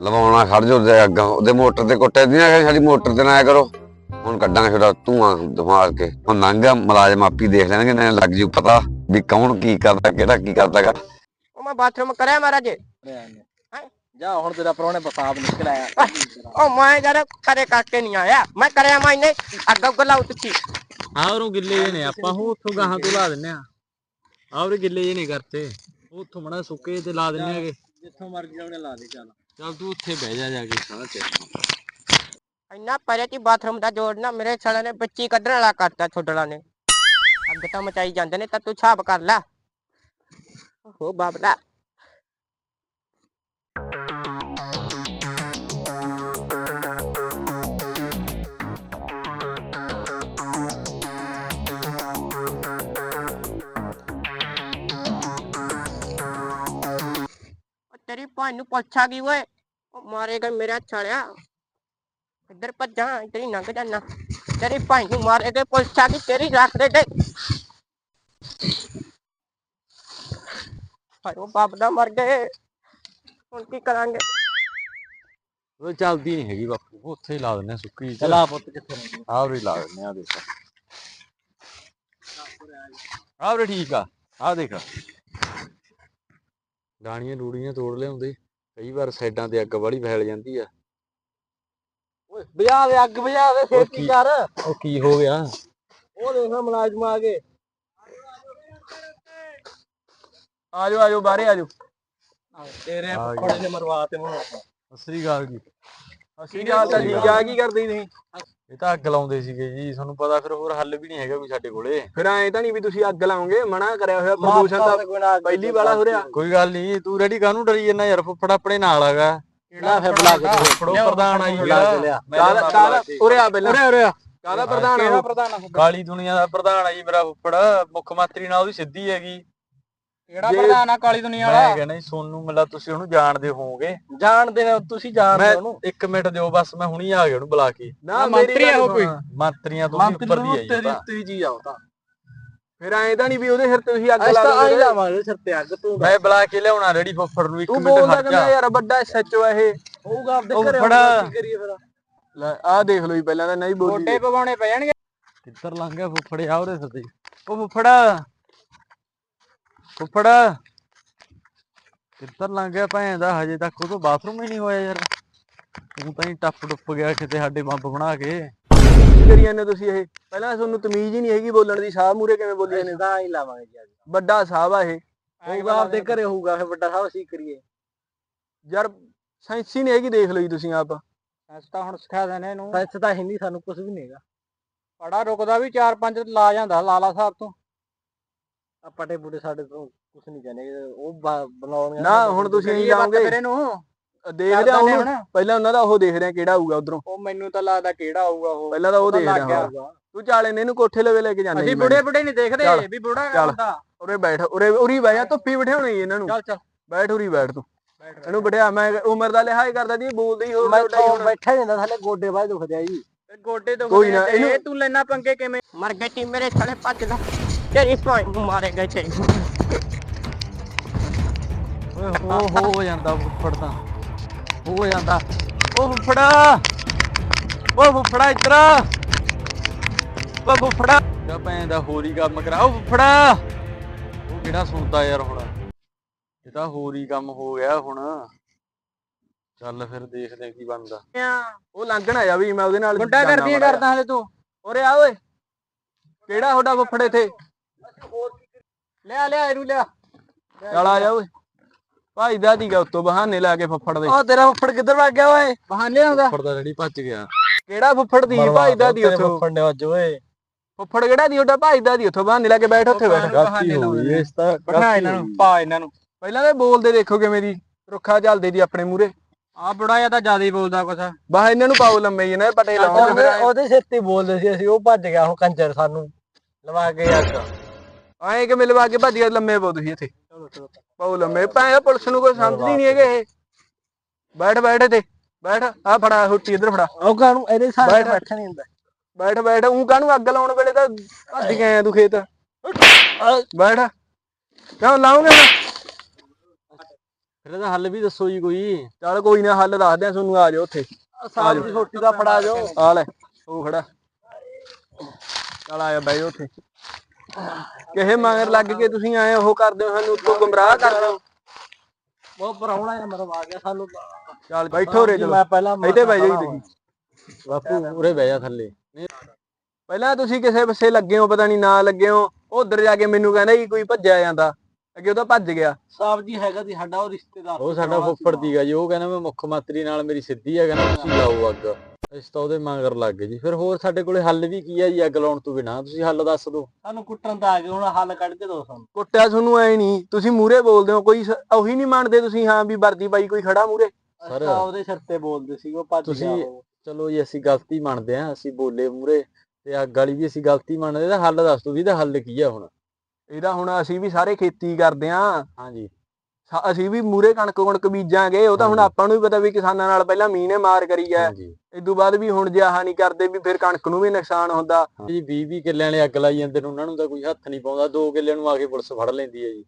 [SPEAKER 4] ਲਵਾਉਣਾ ਖੜ ਜੋ ਤੇ ਅੱਗਾ, ਉਹਦੇ ਮੋਟਰ ਤੇ ਕੁੱਟੇ ਦੀ ਨਾ ਸਾਡੀ ਮੋਟਰ ਤੇ ਨਾ ਆਇਆ ਕਰੋ। ਹੁਣ ਕੱਢਾਂਗੇ ਛੋਟਾ ਧੂਆਂ ਦਿਮਾਗ ਕੇ। ਹੁਣ ਲੰਘਿਆ ਮੁਲਾਜ਼ਮ ਆਪੀ ਦੇਖ ਲੈਣਗੇ ਨਾ ਲੱਗ ਜੂ ਪਤਾ ਵੀ ਕੌਣ ਕੀ ਕਰਦਾ, ਕਿਹੜਾ ਕੀ ਕਰਦਾਗਾ
[SPEAKER 3] ਉਹ ਮੈਂ ਬਾਥਰੂਮ ਕਰਿਆ ਮਹਾਰਾਜ।
[SPEAKER 1] ਜਾ ਹੁਣ ਤੇਰਾ ਪਰੌਣੇ ਪਸਾਬ ਨਿਕਲ ਆਇਆ।
[SPEAKER 3] ਉਹ ਮੈਂ ਜਰਾ ਕਰੇ ਕਰਕੇ ਨਹੀਂ ਆਇਆ। ਮੈਂ ਕਰਿਆ ਮੈਂ ਨੇ ਅੱਗ ਉੱਗ ਲਾਉ ਤੁਸੀਂ।
[SPEAKER 2] ਹਾਂ ਉਹ ਗਿੱਲੇ ਜੇ ਨੇ ਆਪਾਂ ਉਹ ਉੱਥੋਂ ਗਾਹਾਂ ਤੋਂ ਲਾ ਦਿੰਨੇ ਆ। ਆ ਉਹ ਗਿੱਲੇ ਜੇ ਨਹੀਂ ਕਰਤੇ। ਉਹ ਉੱਥੋਂ ਮੜਾ ਸੁੱਕੇ ਤੇ ਲਾ ਦਿੰਨੇ ਆਗੇ
[SPEAKER 1] ਜਿੱਥੋਂ ਮਰਜ਼ੀ ਉਹਨੇ ਲਾ ਦੇ ਚੱਲ।
[SPEAKER 2] ਚੱਲ ਤੂੰ ਉੱਥੇ ਬਹਿ ਜਾ ਜਾ ਕੇ। ਸਾਹ ਤੇ
[SPEAKER 3] ਇੰਨਾ ਪਰੇ ਤੀ ਬਾਥਰੂਮ ਦਾ ਜੋੜਨਾ ਮੇਰੇ ਛੜੇ ਨੇ ਬੱਚੀ ਕੱਢਣ ਵਾਲਾ ਕਰਤਾ ਛੋਡਲਾ ਨੇ। ਅੱਗ ਤਾਂ ਮਚਾਈ ਜਾਂਦੇ ਨੇ ਤਾਂ ਤੂੰ ਛਾਪ ਕਰ ਲੈ। ਹੋ ਬਾਬਲਾ ਉਹ ਤੇਰੀ ਭੈਣ ਨੂੰ ਪੁੱਛਾ ਗਈ ਓਏ ਉਹ ਮਾਰੇਗਾ ਮੇਰਾ ਛੜਿਆ ਇੱਧਰ ਭੱਜਾਂ ਇੱਧਰ ਹੀ ਲੰਘ ਜਾਣਾ ਤੇਰੀ ਭਾਈ ਨੂੰ ਮਾਰੇਗਾ ਪੁੱਛਾ ਗਈ ਤੇਰੀ ਰੱਖ ਦੇ ਦੇ ਹਾਏ ਉਹ ਬਾਪ ਦਾ ਮਰ ਗਏ। ਹੁਣ ਕੀ ਕਰਾਂਗੇ?
[SPEAKER 2] ਉਹ ਚੱਲਦੀ ਨਹੀਂ ਹੈਗੀ ਬਾਪੂ ਉਹ ਉੱਥੇ ਹੀ ਲਾ ਦਿੰਨੇ ਆ ਸੁੱਕੀ ਚ
[SPEAKER 1] ਚਲਾ ਪੁੱਤ ਕਿੱਥੇ
[SPEAKER 2] ਉਰੇ ਲਾ ਦਿੰਨੇ ਆ ਦੇਖ। ਆਹ ਉਰੇ ਠੀਕ ਆ ਆਹ ਦੇਖ। ਡਾਣੀਆਂ ਰੂੜੀਆਂ ਤੋੜ ਲਿਆਉਂਦੇ। ਕਈ ਵਾਰ ਸਾਈਡਾਂ ਤੇ ਅੱਗ ਵਾਲੀ ਫੈਲ ਜਾਂਦੀ ਆ।
[SPEAKER 1] ਓਏ ਬੁਝਾ ਦੇ ਅੱਗ ਬੁਝਾ ਦੇ ਛੇਤੀ
[SPEAKER 2] ਕੀ-
[SPEAKER 1] ਕਰ।
[SPEAKER 2] ਉਹ ਕੀ ਹੋ ਗਿਆ?
[SPEAKER 1] ਉਹ ਦੇਖਾ ਮੁਲਾਜ਼ਮ ਆ ਗਏ।
[SPEAKER 2] ਆਜੋ ਆਜੋ ਬਾਹਰੇ ਆਜੋ।
[SPEAKER 1] ਤੇਰੇ
[SPEAKER 2] ਆ।
[SPEAKER 1] ਫੜੇ ਨੇ ਮਰਵਾ ਤੇ ਹੁਣ
[SPEAKER 2] ਸਸਰੀ ਗਾਲ ਜੀ।
[SPEAKER 1] ਕੀ ਗੱਲ ਤਾਂ ਠੀਕ ਆ ਕੀ ਕਰਦੇ ਨਹੀਂ
[SPEAKER 2] ਇਹ ਤਾਂ ਅੱਗ ਲਾਉਂਦੇ ਸੀਗੇ ਜੀ ਤੁਹਾਨੂੰ ਪਤਾ ਫਿਰ ਹੋਰ ਹੱਲ ਵੀ ਨਹੀਂ ਹੈਗਾ ਕੋਈ ਸਾਡੇ ਕੋਲੇ।
[SPEAKER 1] ਫਿਰ ਐ ਤਾਂ ਨਹੀਂ ਵੀ ਤੁਸੀਂ ਅੱਗ ਲਾਓਗੇ ਮਨਾ ਕਰਿਆ ਹੋਇਆ ਪ੍ਰਦੂਸ਼ਣ ਦਾ ਪਹਿਲੀ ਵਾਲਾ ਹੋ ਰਿਹਾ।
[SPEAKER 2] ਕੋਈ। ਗੱਲ ਨਹੀਂ ਤੂੰ ਰੈਡੀ ਕਾਹਨੂੰ ਡਰੀ ਜੰਨਾ ਯਾਰ ਫੁੱਫੜ ਆਪਣੇ ਨਾਲ ਹੈਗਾ।
[SPEAKER 1] ਕਿਹੜਾ ਫਿਰ ਬੁਲਾ ਕੇ
[SPEAKER 2] ਫੁੱਫੜੋ? ਪ੍ਰਧਾਨ ਆਈ
[SPEAKER 1] ਕਾਹਦਾ ਕਾਹਦਾ ਉਰੇ ਆ ਪਹਿਲਾਂ। ਉਰੇ ਉਰੇ ਕਾਹਦਾ ਪ੍ਰਧਾਨ
[SPEAKER 2] ਕਿਹੜਾ
[SPEAKER 1] ਪ੍ਰਧਾਨ
[SPEAKER 2] ਕਾਲੀ ਦੁਨੀਆ ਦਾ ਪ੍ਰਧਾਨ ਆ ਜੀ ਮੇਰਾ ਫੁੱਫੜ। ਮੁੱਖ ਮੰਤਰੀ ਨਾਲ ਉਹਦੀ ਸਿੱਧੀ ਹੈਗੀ।
[SPEAKER 1] ਕਿਹੜਾ ਪ੍ਰਧਾਨ ਆ ਕਾਲੀ ਦੁਨੀਆ
[SPEAKER 2] ਮੈਂ ਕਹਿੰਦਾ ਜੀ ਸੋਨੂੰ ਮਿਲਾ ਤੁਸੀਂ ਉਹਨੂੰ ਜਾਣਦੇ ਹੋਵੋਗੇ।
[SPEAKER 1] ਜਾਣਦੇ ਨੇ ਤੁਸੀਂ ਜਾਣਦੇ
[SPEAKER 2] ਮੈਂ
[SPEAKER 1] ਉਹਨੂੰ।
[SPEAKER 2] ਇੱਕ ਮਿੰਟ ਦਿਓ ਬਸ ਮੈਂ ਹੁਣੀ ਆ ਗਿਆ ਉਹਨੂੰ ਬੁਲਾ ਕੇ।
[SPEAKER 1] ਨਾ ਮੰਤਰੀ ਆ ਉਹ ਕੋਈ।
[SPEAKER 2] ਹਾਂ, ਮੰਤਰੀਆਂ ਤੋਂ ਵੀ ਉੱਪਰ ਦੀ ਆਈ
[SPEAKER 1] ਤੇਰੀ
[SPEAKER 2] ਉਹ ਤਾਂ।
[SPEAKER 1] ਤੇਰੀ ਜੀ ਆਉ ਤਾਂ। ਫਿਰ ਐਂ ਤਾਂ ਨਹੀਂ ਵੀ ਉਹਦੇ ਸਿਰ ਤੇ ਤੁਸੀਂ ਅੱਗ ਲਾ
[SPEAKER 5] ਤਾਂ ਆਈ
[SPEAKER 1] ਦੋਗੇ
[SPEAKER 5] ਲਾਵਾਂਗੇ ਸਿਰ ਤੇ ਅੱਗ ਤੂੰ
[SPEAKER 2] ਮੈਂ ਬੁਲਾ ਕੇ ਲਿਆਉਣਾ ਰੈਡੀ ਫੁੱਫੜ ਨੂੰ ਇੱਕ
[SPEAKER 1] ਤੂੰ
[SPEAKER 2] ਮਿੰਟ
[SPEAKER 1] ਬੋਲਦਾ
[SPEAKER 2] ਖੜ
[SPEAKER 1] ਕਹਿੰਦਾ
[SPEAKER 2] ਜਾ।
[SPEAKER 1] ਯਾਰ ਵੱਡਾ ਸੱਚੋ ਇਹ।
[SPEAKER 5] ਹੋਊਗਾ ਆਪਦੇ
[SPEAKER 2] ਉਹ
[SPEAKER 5] ਘਰੇ
[SPEAKER 2] ਬੜਾ-
[SPEAKER 5] ਕੀ ਕਰੀਏ ਫਿਰ?
[SPEAKER 1] ਲੈ ਆਹ ਦੇਖ ਲਓ ਜੀ ਪਹਿਲਾਂ ਤਾਂ ਨਹੀਂ ਬੋਲੀ
[SPEAKER 5] ਗੋਡੇ ਪਵਾਉਣੇ ਪੈ ਜਾਣਗੇ
[SPEAKER 2] ਕਿੱਧਰ ਲੰਘ ਗਿਆ ਫੁੱਫੜ ਆ ਉਹਦੇ ਉਹ ਫੁੱਫੜ। ਫੁੱਫੜ ਕਿੱਧਰ ਲੰਘ ਗਿਆ ਭੈਣ ਦਾ? ਹਜੇ ਤੱਕ ਉਹ ਤੋਂ ਬਾਥਰੂਮ ਹੀ ਨਹੀਂ ਹੋਇਆ ਯਾਰ। ਤੂੰ ਤਾਂ ਹੀ ਟੱਪ ਟੁੱਪ ਗਿਆ ਕਿਤੇ ਸਾਡੇ ਬੰਬ ਬਣਾ ਕੇ।
[SPEAKER 6] ਕੀ ਕਰੀ ਜਾਂਦੇ ਹੋ ਤੁਸੀਂ ਇਹ? ਪਹਿਲਾਂ ਤੁਹਾਨੂੰ ਤਮੀਜ਼ ਹੀ ਨਹੀਂ ਹੈਗੀ ਬੋਲਣ ਦੀ। ਸਾਹ ਮੂਰੇ ਕਿਵੇਂ ਬੋਲੀ ਜਾਂਦੇ ਹੋ?
[SPEAKER 1] ਤਾਂ ਹੀ ਲਾਵਾਂਗੇ ਜੀ ਅੱਜ।
[SPEAKER 6] ਵੱਡਾ ਸਾਹਿਬ ਆ ਇਹ।
[SPEAKER 1] ਹੋਊਗਾ ਆਪਦੇ ਘਰੇ ਹੋਊਗਾ ਫਿਰ ਵੱਡਾ ਸਾਹਿਬ ਅਸੀਂ ਕਰੀਏ।
[SPEAKER 6] ਯਾਰ ਸਾਇੰਸ ਹੀ ਨਹੀਂ ਹੈਗੀ ਦੇਖ ਜੀ ਤੁਸੀਂ ਆਪ। ਅਸੀਂ ਤਾਂ ਹੁਣ ਸਿਖਾ ਦੇਣੇ ਇਹਨੂੰ।
[SPEAKER 1] ਸੱਚ ਤਾਂ ਹਿੰਦੀ ਸਾਨੂੰ ਕੁਝ ਵੀ ਨਹੀਂਗਾ
[SPEAKER 6] ਪੜਾ ਰੁਕਦਾ ਵੀ 4-5 ਲਾ ਜਾਂਦਾ ਲਾਲਾ ਸਾਹਿਬ ਤੋਂ।
[SPEAKER 1] ਆਪਾਂ ਤੇ ਸਾਡੇ ਤੋਂ ਕੁਛ ਨਹੀਂ ਕਹਿੰਦੇ ਉਹ ਬਣਾਉਣਗੇ
[SPEAKER 6] ਨਾ ਹੁਣ ਤੁਸੀਂ ਨਹੀਂ ਜਾਓਗੇ ਮੇਰੇ ਨੂੰ ਦੇਖਦੇ ਆ ਪਹਿਲਾਂ ਉਹਨਾਂ ਦਾ ਉਹ ਦੇਖਦੇ ਆ ਕਿਹੜਾ ਆਊਗਾ ਉਧਰੋਂ। ਉਹ ਮੈਨੂੰ ਤਾਂ ਲੱਗਦਾ ਕਿਹੜਾ ਆਊਗਾ ਉਹ। ਪਹਿਲਾਂ ਤਾਂ ਉਹ ਦੇਖਦੇ ਆ ਤੂੰ ਚਾਲੇ ਨੇ ਇਹਨੂੰ ਕੋਠੇ ਲਵੇ ਲੈ ਕੇ ਜਾਂਦੇ ਅਸੀਂ ਬੁੜੇ ਬੁੜੇ ਨਹੀਂ ਦੇਖਦੇ ਵੀ ਬੁੜਾ ਹੁੰਦਾ। ਉਰੇ ਬੈਠ ਉਰੇ ਉਰੀ ਬਹਿ ਜਾ ਧੁੱਪੀ ਬਿਠਾਉਣੀ ਇਹਨਾਂ ਨੂੰ। ਚੱਲ ਚੱਲ। ਬੈਠ ਉਰੀ ਬੈਠ ਤੂੰ। ਇਹਨੂੰ ਬਿਠਾ ਮੈਂ ਉਮਰ ਦਾ ਲਿਹਾਜ਼ ਕਰਦਾ ਦੀ ਬੋਲਦੀ
[SPEAKER 1] ਹੋਰ ਬੈਠਾ ਜਾਂਦਾ ਥੱਲੇ ਗੋਡੇ ਬਾਹਰ ਦੁਖਦੇ ਆ ਜੀ।
[SPEAKER 6] ਗੋਡੇ ਦੁਖਦੇ ਆ ਇਹ ਤੂੰ ਲੈਣਾ ਪੰਗੇ ਕਿਵੇਂ?
[SPEAKER 3] ਮਰ ਗਈ ਮੇਰੇ ਥੱਲੇ ਭੱਜਦਾ ਯਾਰ ਇਸ ਪੁਆਇੰਟ ਨੂੰ ਮਾਰੇਗਾ ਚਾਹੀਦਾ
[SPEAKER 2] ਓਏ ਹੋ ਹੋ ਹੋ ਜਾਂਦਾ ਫੁੱਫੜ ਹੋ ਜਾਂਦਾ ਓ ਫੁੱਫੜਾ ਓ ਫੁੱਫੜਾ ਇੱਧਰ ਓ ਫੁੱਫੜਾ ਜਾ ਭੈਣ ਦਾ ਹੋਰ ਕੰਮ ਕਰਾ ਓ ਫੁੱਫੜਾ ਉਹ ਕਿਹੜਾ ਸੁਣਦਾ ਯਾਰ ਹੁਣ ਇਹ ਤਾਂ ਹੋਰ ਹੀ ਕੰਮ ਹੋ ਗਿਆ ਹੁਣ ਚੱਲ ਫਿਰ ਦੇਖਦੇ ਕੀ ਬਣਦਾ
[SPEAKER 6] ਉਹ ਲੰਘਣਾ ਜਾ ਵੀ ਮੈਂ ਉਹਦੇ ਨਾਲ ਮੁੰਡਾ ਕਰਦੀ ਕਰਦਾ ਹਲੇ ਤੂੰ ਓਰੇ ਆ ਓਏ ਕਿਹੜਾ ਤੁਹਾਡਾ ਫੁੱਫੜ ਇੱਥੇ ਲਿਆ ਲਿਆ ਇਹਨੂੰ ਲਿਆ ਚੱਲ ਆ ਜਾ ਓਏ। ਭਾਈ ਦਾ ਦੀਗਾ ਉੱਤੋਂ ਬਹਾਨੇ ਲਾ ਕੇ ਫੁੱਫੜ ਦੇ।
[SPEAKER 1] ਉਹ ਤੇਰਾ ਫੁੱਫੜ ਕਿੱਧਰ ਵਗ ਗਿਆ ਓਏ?
[SPEAKER 6] ਬਹਾਨੇ ਆਉਂਦਾ।
[SPEAKER 2] ਫੁੱਫੜ ਦਾ ਰੜੀ ਭੱਜ ਗਿਆ।
[SPEAKER 6] ਕਿਹੜਾ ਫੁੱਫੜ ਦੀ ਭਾਈ ਦਾ ਦੀ ਉੱਥੋਂ?
[SPEAKER 1] ਫੁੱਫੜ ਨੇ ਅੱਜ ਓਏ।
[SPEAKER 6] ਫੁੱਫੜ ਕਿਹੜਾ ਦੀ ਤੁਹਾਡਾ ਭਾਈ ਦਾ ਦੀ ਉੱਥੋਂ ਬਹਾਨੇ ਲਾ ਕੇ ਬੈਠ ਉੱਥੇ ਬੈਠ।
[SPEAKER 2] ਗਲਤੀ ਹੋ ਗਈ ਇਸ ਤਾਂ
[SPEAKER 6] ਬਿਠਾ ਇਹਨਾਂ ਨੂੰ ਪਾ ਇਹਨਾਂ ਨੂੰ। ਪਹਿਲਾਂ ਤਾਂ ਬੋਲਦੇ ਦੇਖੋ ਕਿਵੇਂ ਦੀ ਰੁੱਖਾ ਚੱਲਦੇ ਦੀ ਆਪਣੇ ਮੂਰੇ ਆ ਬੁੜਾ ਜਾਂ ਤਾਂ ਜ਼ਿਆਦਾ ਹੀ ਬੋਲਦਾ ਕੁਛ। ਬਾਹ ਇਹਨਾਂ ਨੂੰ ਪਾਓ ਲੰਮੇ ਜਿਹੇ ਨਾ ਪਟੇ ਲਾਉਂਦੇ
[SPEAKER 1] ਉਹਦੇ ਉਹਦੇ ਸਿਰ ਤੇ ਬੋਲਦੇ ਸੀ ਅਸੀਂ ਉਹ ਭੱਜ ਗਿਆ ਉਹ ਕੰਜਰ ਸਾਨੂੰ। ਲਵਾ ਕੇ ਅੱਜ
[SPEAKER 6] ਆਏ ਕਿ ਮਿਲਵਾ ਕੇ ਭੱਜ ਗਿਆ ਲੰਮੇ ਪਾਓ ਤੁਸੀਂ ਇੱਥੇ। ਪਾਓ ਲੰਮੇ। ਭਾਵੇਂ ਪੁਲਿਸ ਨੂੰ ਕੋਈ ਸਮਝਦੀ ਨਹੀਂ ਹੈਗੇ ਇਹ। ਬੈਠ ਬੈਠ ਇੱਥੇ। ਬੈਠ ਆ ਫੜਾ ਹੁੱਟੀ ਇੱਧਰ ਫੜਾ।
[SPEAKER 1] ਉਹ ਕਾਹਨੂੰ? ਇਹਦੇ ਸਾਰੇ
[SPEAKER 6] ਬੈਠ।
[SPEAKER 1] ਬੈਠਾ ਨਹੀਂ ਹੁੰਦਾ।
[SPEAKER 6] ਬੈਠ ਬੈਠ। ਉਹ ਕਾਹਨੂੰ ਅੱਗ ਲਾਉਣ ਵੇਲੇ ਤਾਂ ਭੱਜ ਗਏ ਆ ਤੂੰ ਖੇਤ। ਬੈਠ। ਕਿਉਂ ਲਾਉਂਗੇ
[SPEAKER 2] ਫਿਰ ਇਹਦਾ ਹੱਲ ਵੀ ਦੱਸੋ ਜੀ ਕੋਈ।
[SPEAKER 6] ਚੱਲ ਕੋਈ ਨਾ ਹੱਲ ਦੱਸਦੇ ਆ ਤੁਹਾਨੂੰ। ਆ ਜਾਓ ਉੱਥੇ।
[SPEAKER 1] ਸਾਹ ਦੀ ਛੋਟੀ ਦਾ ਫੜਾ ਜੋ
[SPEAKER 6] ਆ ਲੈ ਉਹ ਖੜਾ। ਚੱਲ ਆਇਆ ਜਾਓ ਉੱਥੇ। ਕਿਹੇ ਮਗਰ ਲੱਗ ਕੇ ਤੁਸੀਂ ਆਏ ਉਹ ਕਰਦੇ ਹੋ ਸਾਨੂੰ ਉੱਤੋਂ ਗੁੰਮਰਾਹ ਕਰਦੇ ਹੋ।
[SPEAKER 1] ਉਹ ਪਰਾਉਣਾ ਹੈ ਮਰਵਾ ਗਿਆ ਸਾਨੂੰ
[SPEAKER 6] ਚੱਲ ਬੈਠੋ ਰੇ ਚਲੋ।
[SPEAKER 1] ਮੈਂ ਪਹਿਲਾਂ
[SPEAKER 6] ਇੱਥੇ ਬਹਿ ਜਾਓ ਜੀ ਤੁਸੀਂ।
[SPEAKER 2] ਬਾਪੂ ਉਰੇ ਬਹਿ ਜਾ ਥੱਲੇ।
[SPEAKER 6] ਪਹਿਲਾਂ ਤੁਸੀਂ ਕਿਸੇ ਪਾਸੇ ਲੱਗੇ ਹੋ ਪਤਾ ਨਹੀਂ ਨਾ ਲੱਗੇ ਹੋ ਉਧਰ ਜਾ ਕੇ ਮੈਨੂੰ ਕਹਿੰਦਾ ਜੀ ਕੋਈ ਭੱਜਿਆ ਜਾਂਦਾ। ਅੱਗੇ ਉਹ ਤਾਂ ਭੱਜ ਗਿਆ।
[SPEAKER 1] ਸਾਹਿਬ ਜੀ ਹੈਗਾ ਸੀ ਸਾਡਾ ਉਹ ਰਿਸ਼ਤੇਦਾਰ
[SPEAKER 2] ਉਹ ਸਾਡਾ ਫੁੱਫੜ ਦੀਗਾ ਜੀ ਉਹ ਕਹਿੰਦਾ ਮੈਂ ਮੁੱਖ ਮੰਤਰੀ ਨਾਲ ਮੇਰੀ ਸਿੱਧੀ ਆ ਕਹਿੰਦਾ ਤੁਸੀਂ ਲਾਓ ਅੱਗ। ਅਸੀਂ ਤਾਂ ਉਹਦੇ ਮਗਰ ਲੱਗ ਗਏ ਜੀ ਫਿਰ ਹੋਰ ਸਾਡੇ ਕੋਲੇ ਹੱਲ ਵੀ ਕੀ ਆ ਜੀ ਅੱਗ ਲਾਉਣ ਤੋਂ ਬਿਨਾ? ਤੁਸੀਂ ਹੱਲ ਦੱਸ ਦਿਓ।
[SPEAKER 1] ਸਾਨੂੰ ਕੁੱਟਣ ਤਾਂ ਆ ਗਏ ਹੁਣ ਹੱਲ ਕੱਢ ਕੇ ਦੋ ਸਾਨੂੰ।
[SPEAKER 6] ਕੁੱਟਿਆ ਤੁਹਾਨੂੰ ਐ ਨਹੀਂ। ਤੁਸੀਂ ਮੂਰੇ ਬੋਲਦੇ ਹੋ ਕੋਈ ਸ- ਉਹੀ ਨਹੀਂ ਮੰਨਦੇ ਤੁਸੀਂ ਹਾਂ ਵੀ ਵਰਦੀ ਪਾਈ ਕੋਈ ਖੜਾ ਮੂਰੇ
[SPEAKER 2] ਸਰ,
[SPEAKER 1] ਅਸੀਂ ਤਾਂ ਉਹਦੇ ਸਿਰ ਤੇ ਬੋਲਦੇ ਸੀ ਉਹ ਭੱਜ ਗਿਆ
[SPEAKER 2] ਤੁਸੀਂ-
[SPEAKER 1] ਉਹ।
[SPEAKER 2] ਚਲੋ ਜੀ ਅਸੀਂ ਗਲਤੀ ਮੰਨਦੇ ਆਂ ਅਸੀਂ ਬੋਲੇ ਮੂਰੇ ਤੇ ਅੱਗ ਵਾਲੀ ਵੀ ਅਸੀਂ ਗਲਤੀ ਮੰਨਦੇ ਤਾਂ ਹੱਲ ਦੱਸ ਦਿਓ ਵੀ ਇਹਦਾ ਹੱਲ ਕੀ ਆ ਹੁਣ?
[SPEAKER 6] ਇਹਦਾ ਹੁਣ ਅਸੀਂ ਵੀ ਸਾਰੇ ਖੇਤੀ ਕਰਦੇ ਆਂ
[SPEAKER 2] ਹਾਂਜੀ।
[SPEAKER 6] ਅਸੀਂ ਵੀ ਮੂਰੇ ਕਣਕ ਕੁਣਕ ਬੀਜਾਂਗੇ ਉਹ ਤਾਂ ਹੁਣ। ਆਪਾਂ ਨੂੰ ਵੀ ਪਤਾ ਵੀ ਕਿਸਾਨਾਂ ਨਾਲ ਪਹਿਲਾਂ ਮੀਂਹ ਨੇ ਮਾਰ ਕਰੀ
[SPEAKER 2] ਹਾਂਜੀ।
[SPEAKER 6] ਇਦੋਂ ਬਾਅਦ ਵੀ ਹੁਣ ਜੇ ਆਹ ਨਹੀਂ ਕਰਦੇ ਵੀ ਫਿਰ ਕਣਕ ਨੂੰ ਵੀ ਨੁਕਸਾਨ ਹੁੰਦਾ।
[SPEAKER 2] ਜੀ 20 20 ਕਿੱਲਿਆਂ ਵਾਲੇ ਅੱਗ ਲਾਈ ਜਾਂਦੇ ਨੇ ਉਹਨਾਂ ਨੂੰ ਤਾਂ ਕੋਈ ਹੱਥ ਨਹੀਂ ਪਾਉਂਦਾ 2 ਕਿੱਲਿਆਂ ਨੂੰ ਆ ਕੇ ਪੁਲਿਸ ਫੜ ਲੈਂਦੀ ਹੈ ਜੀ।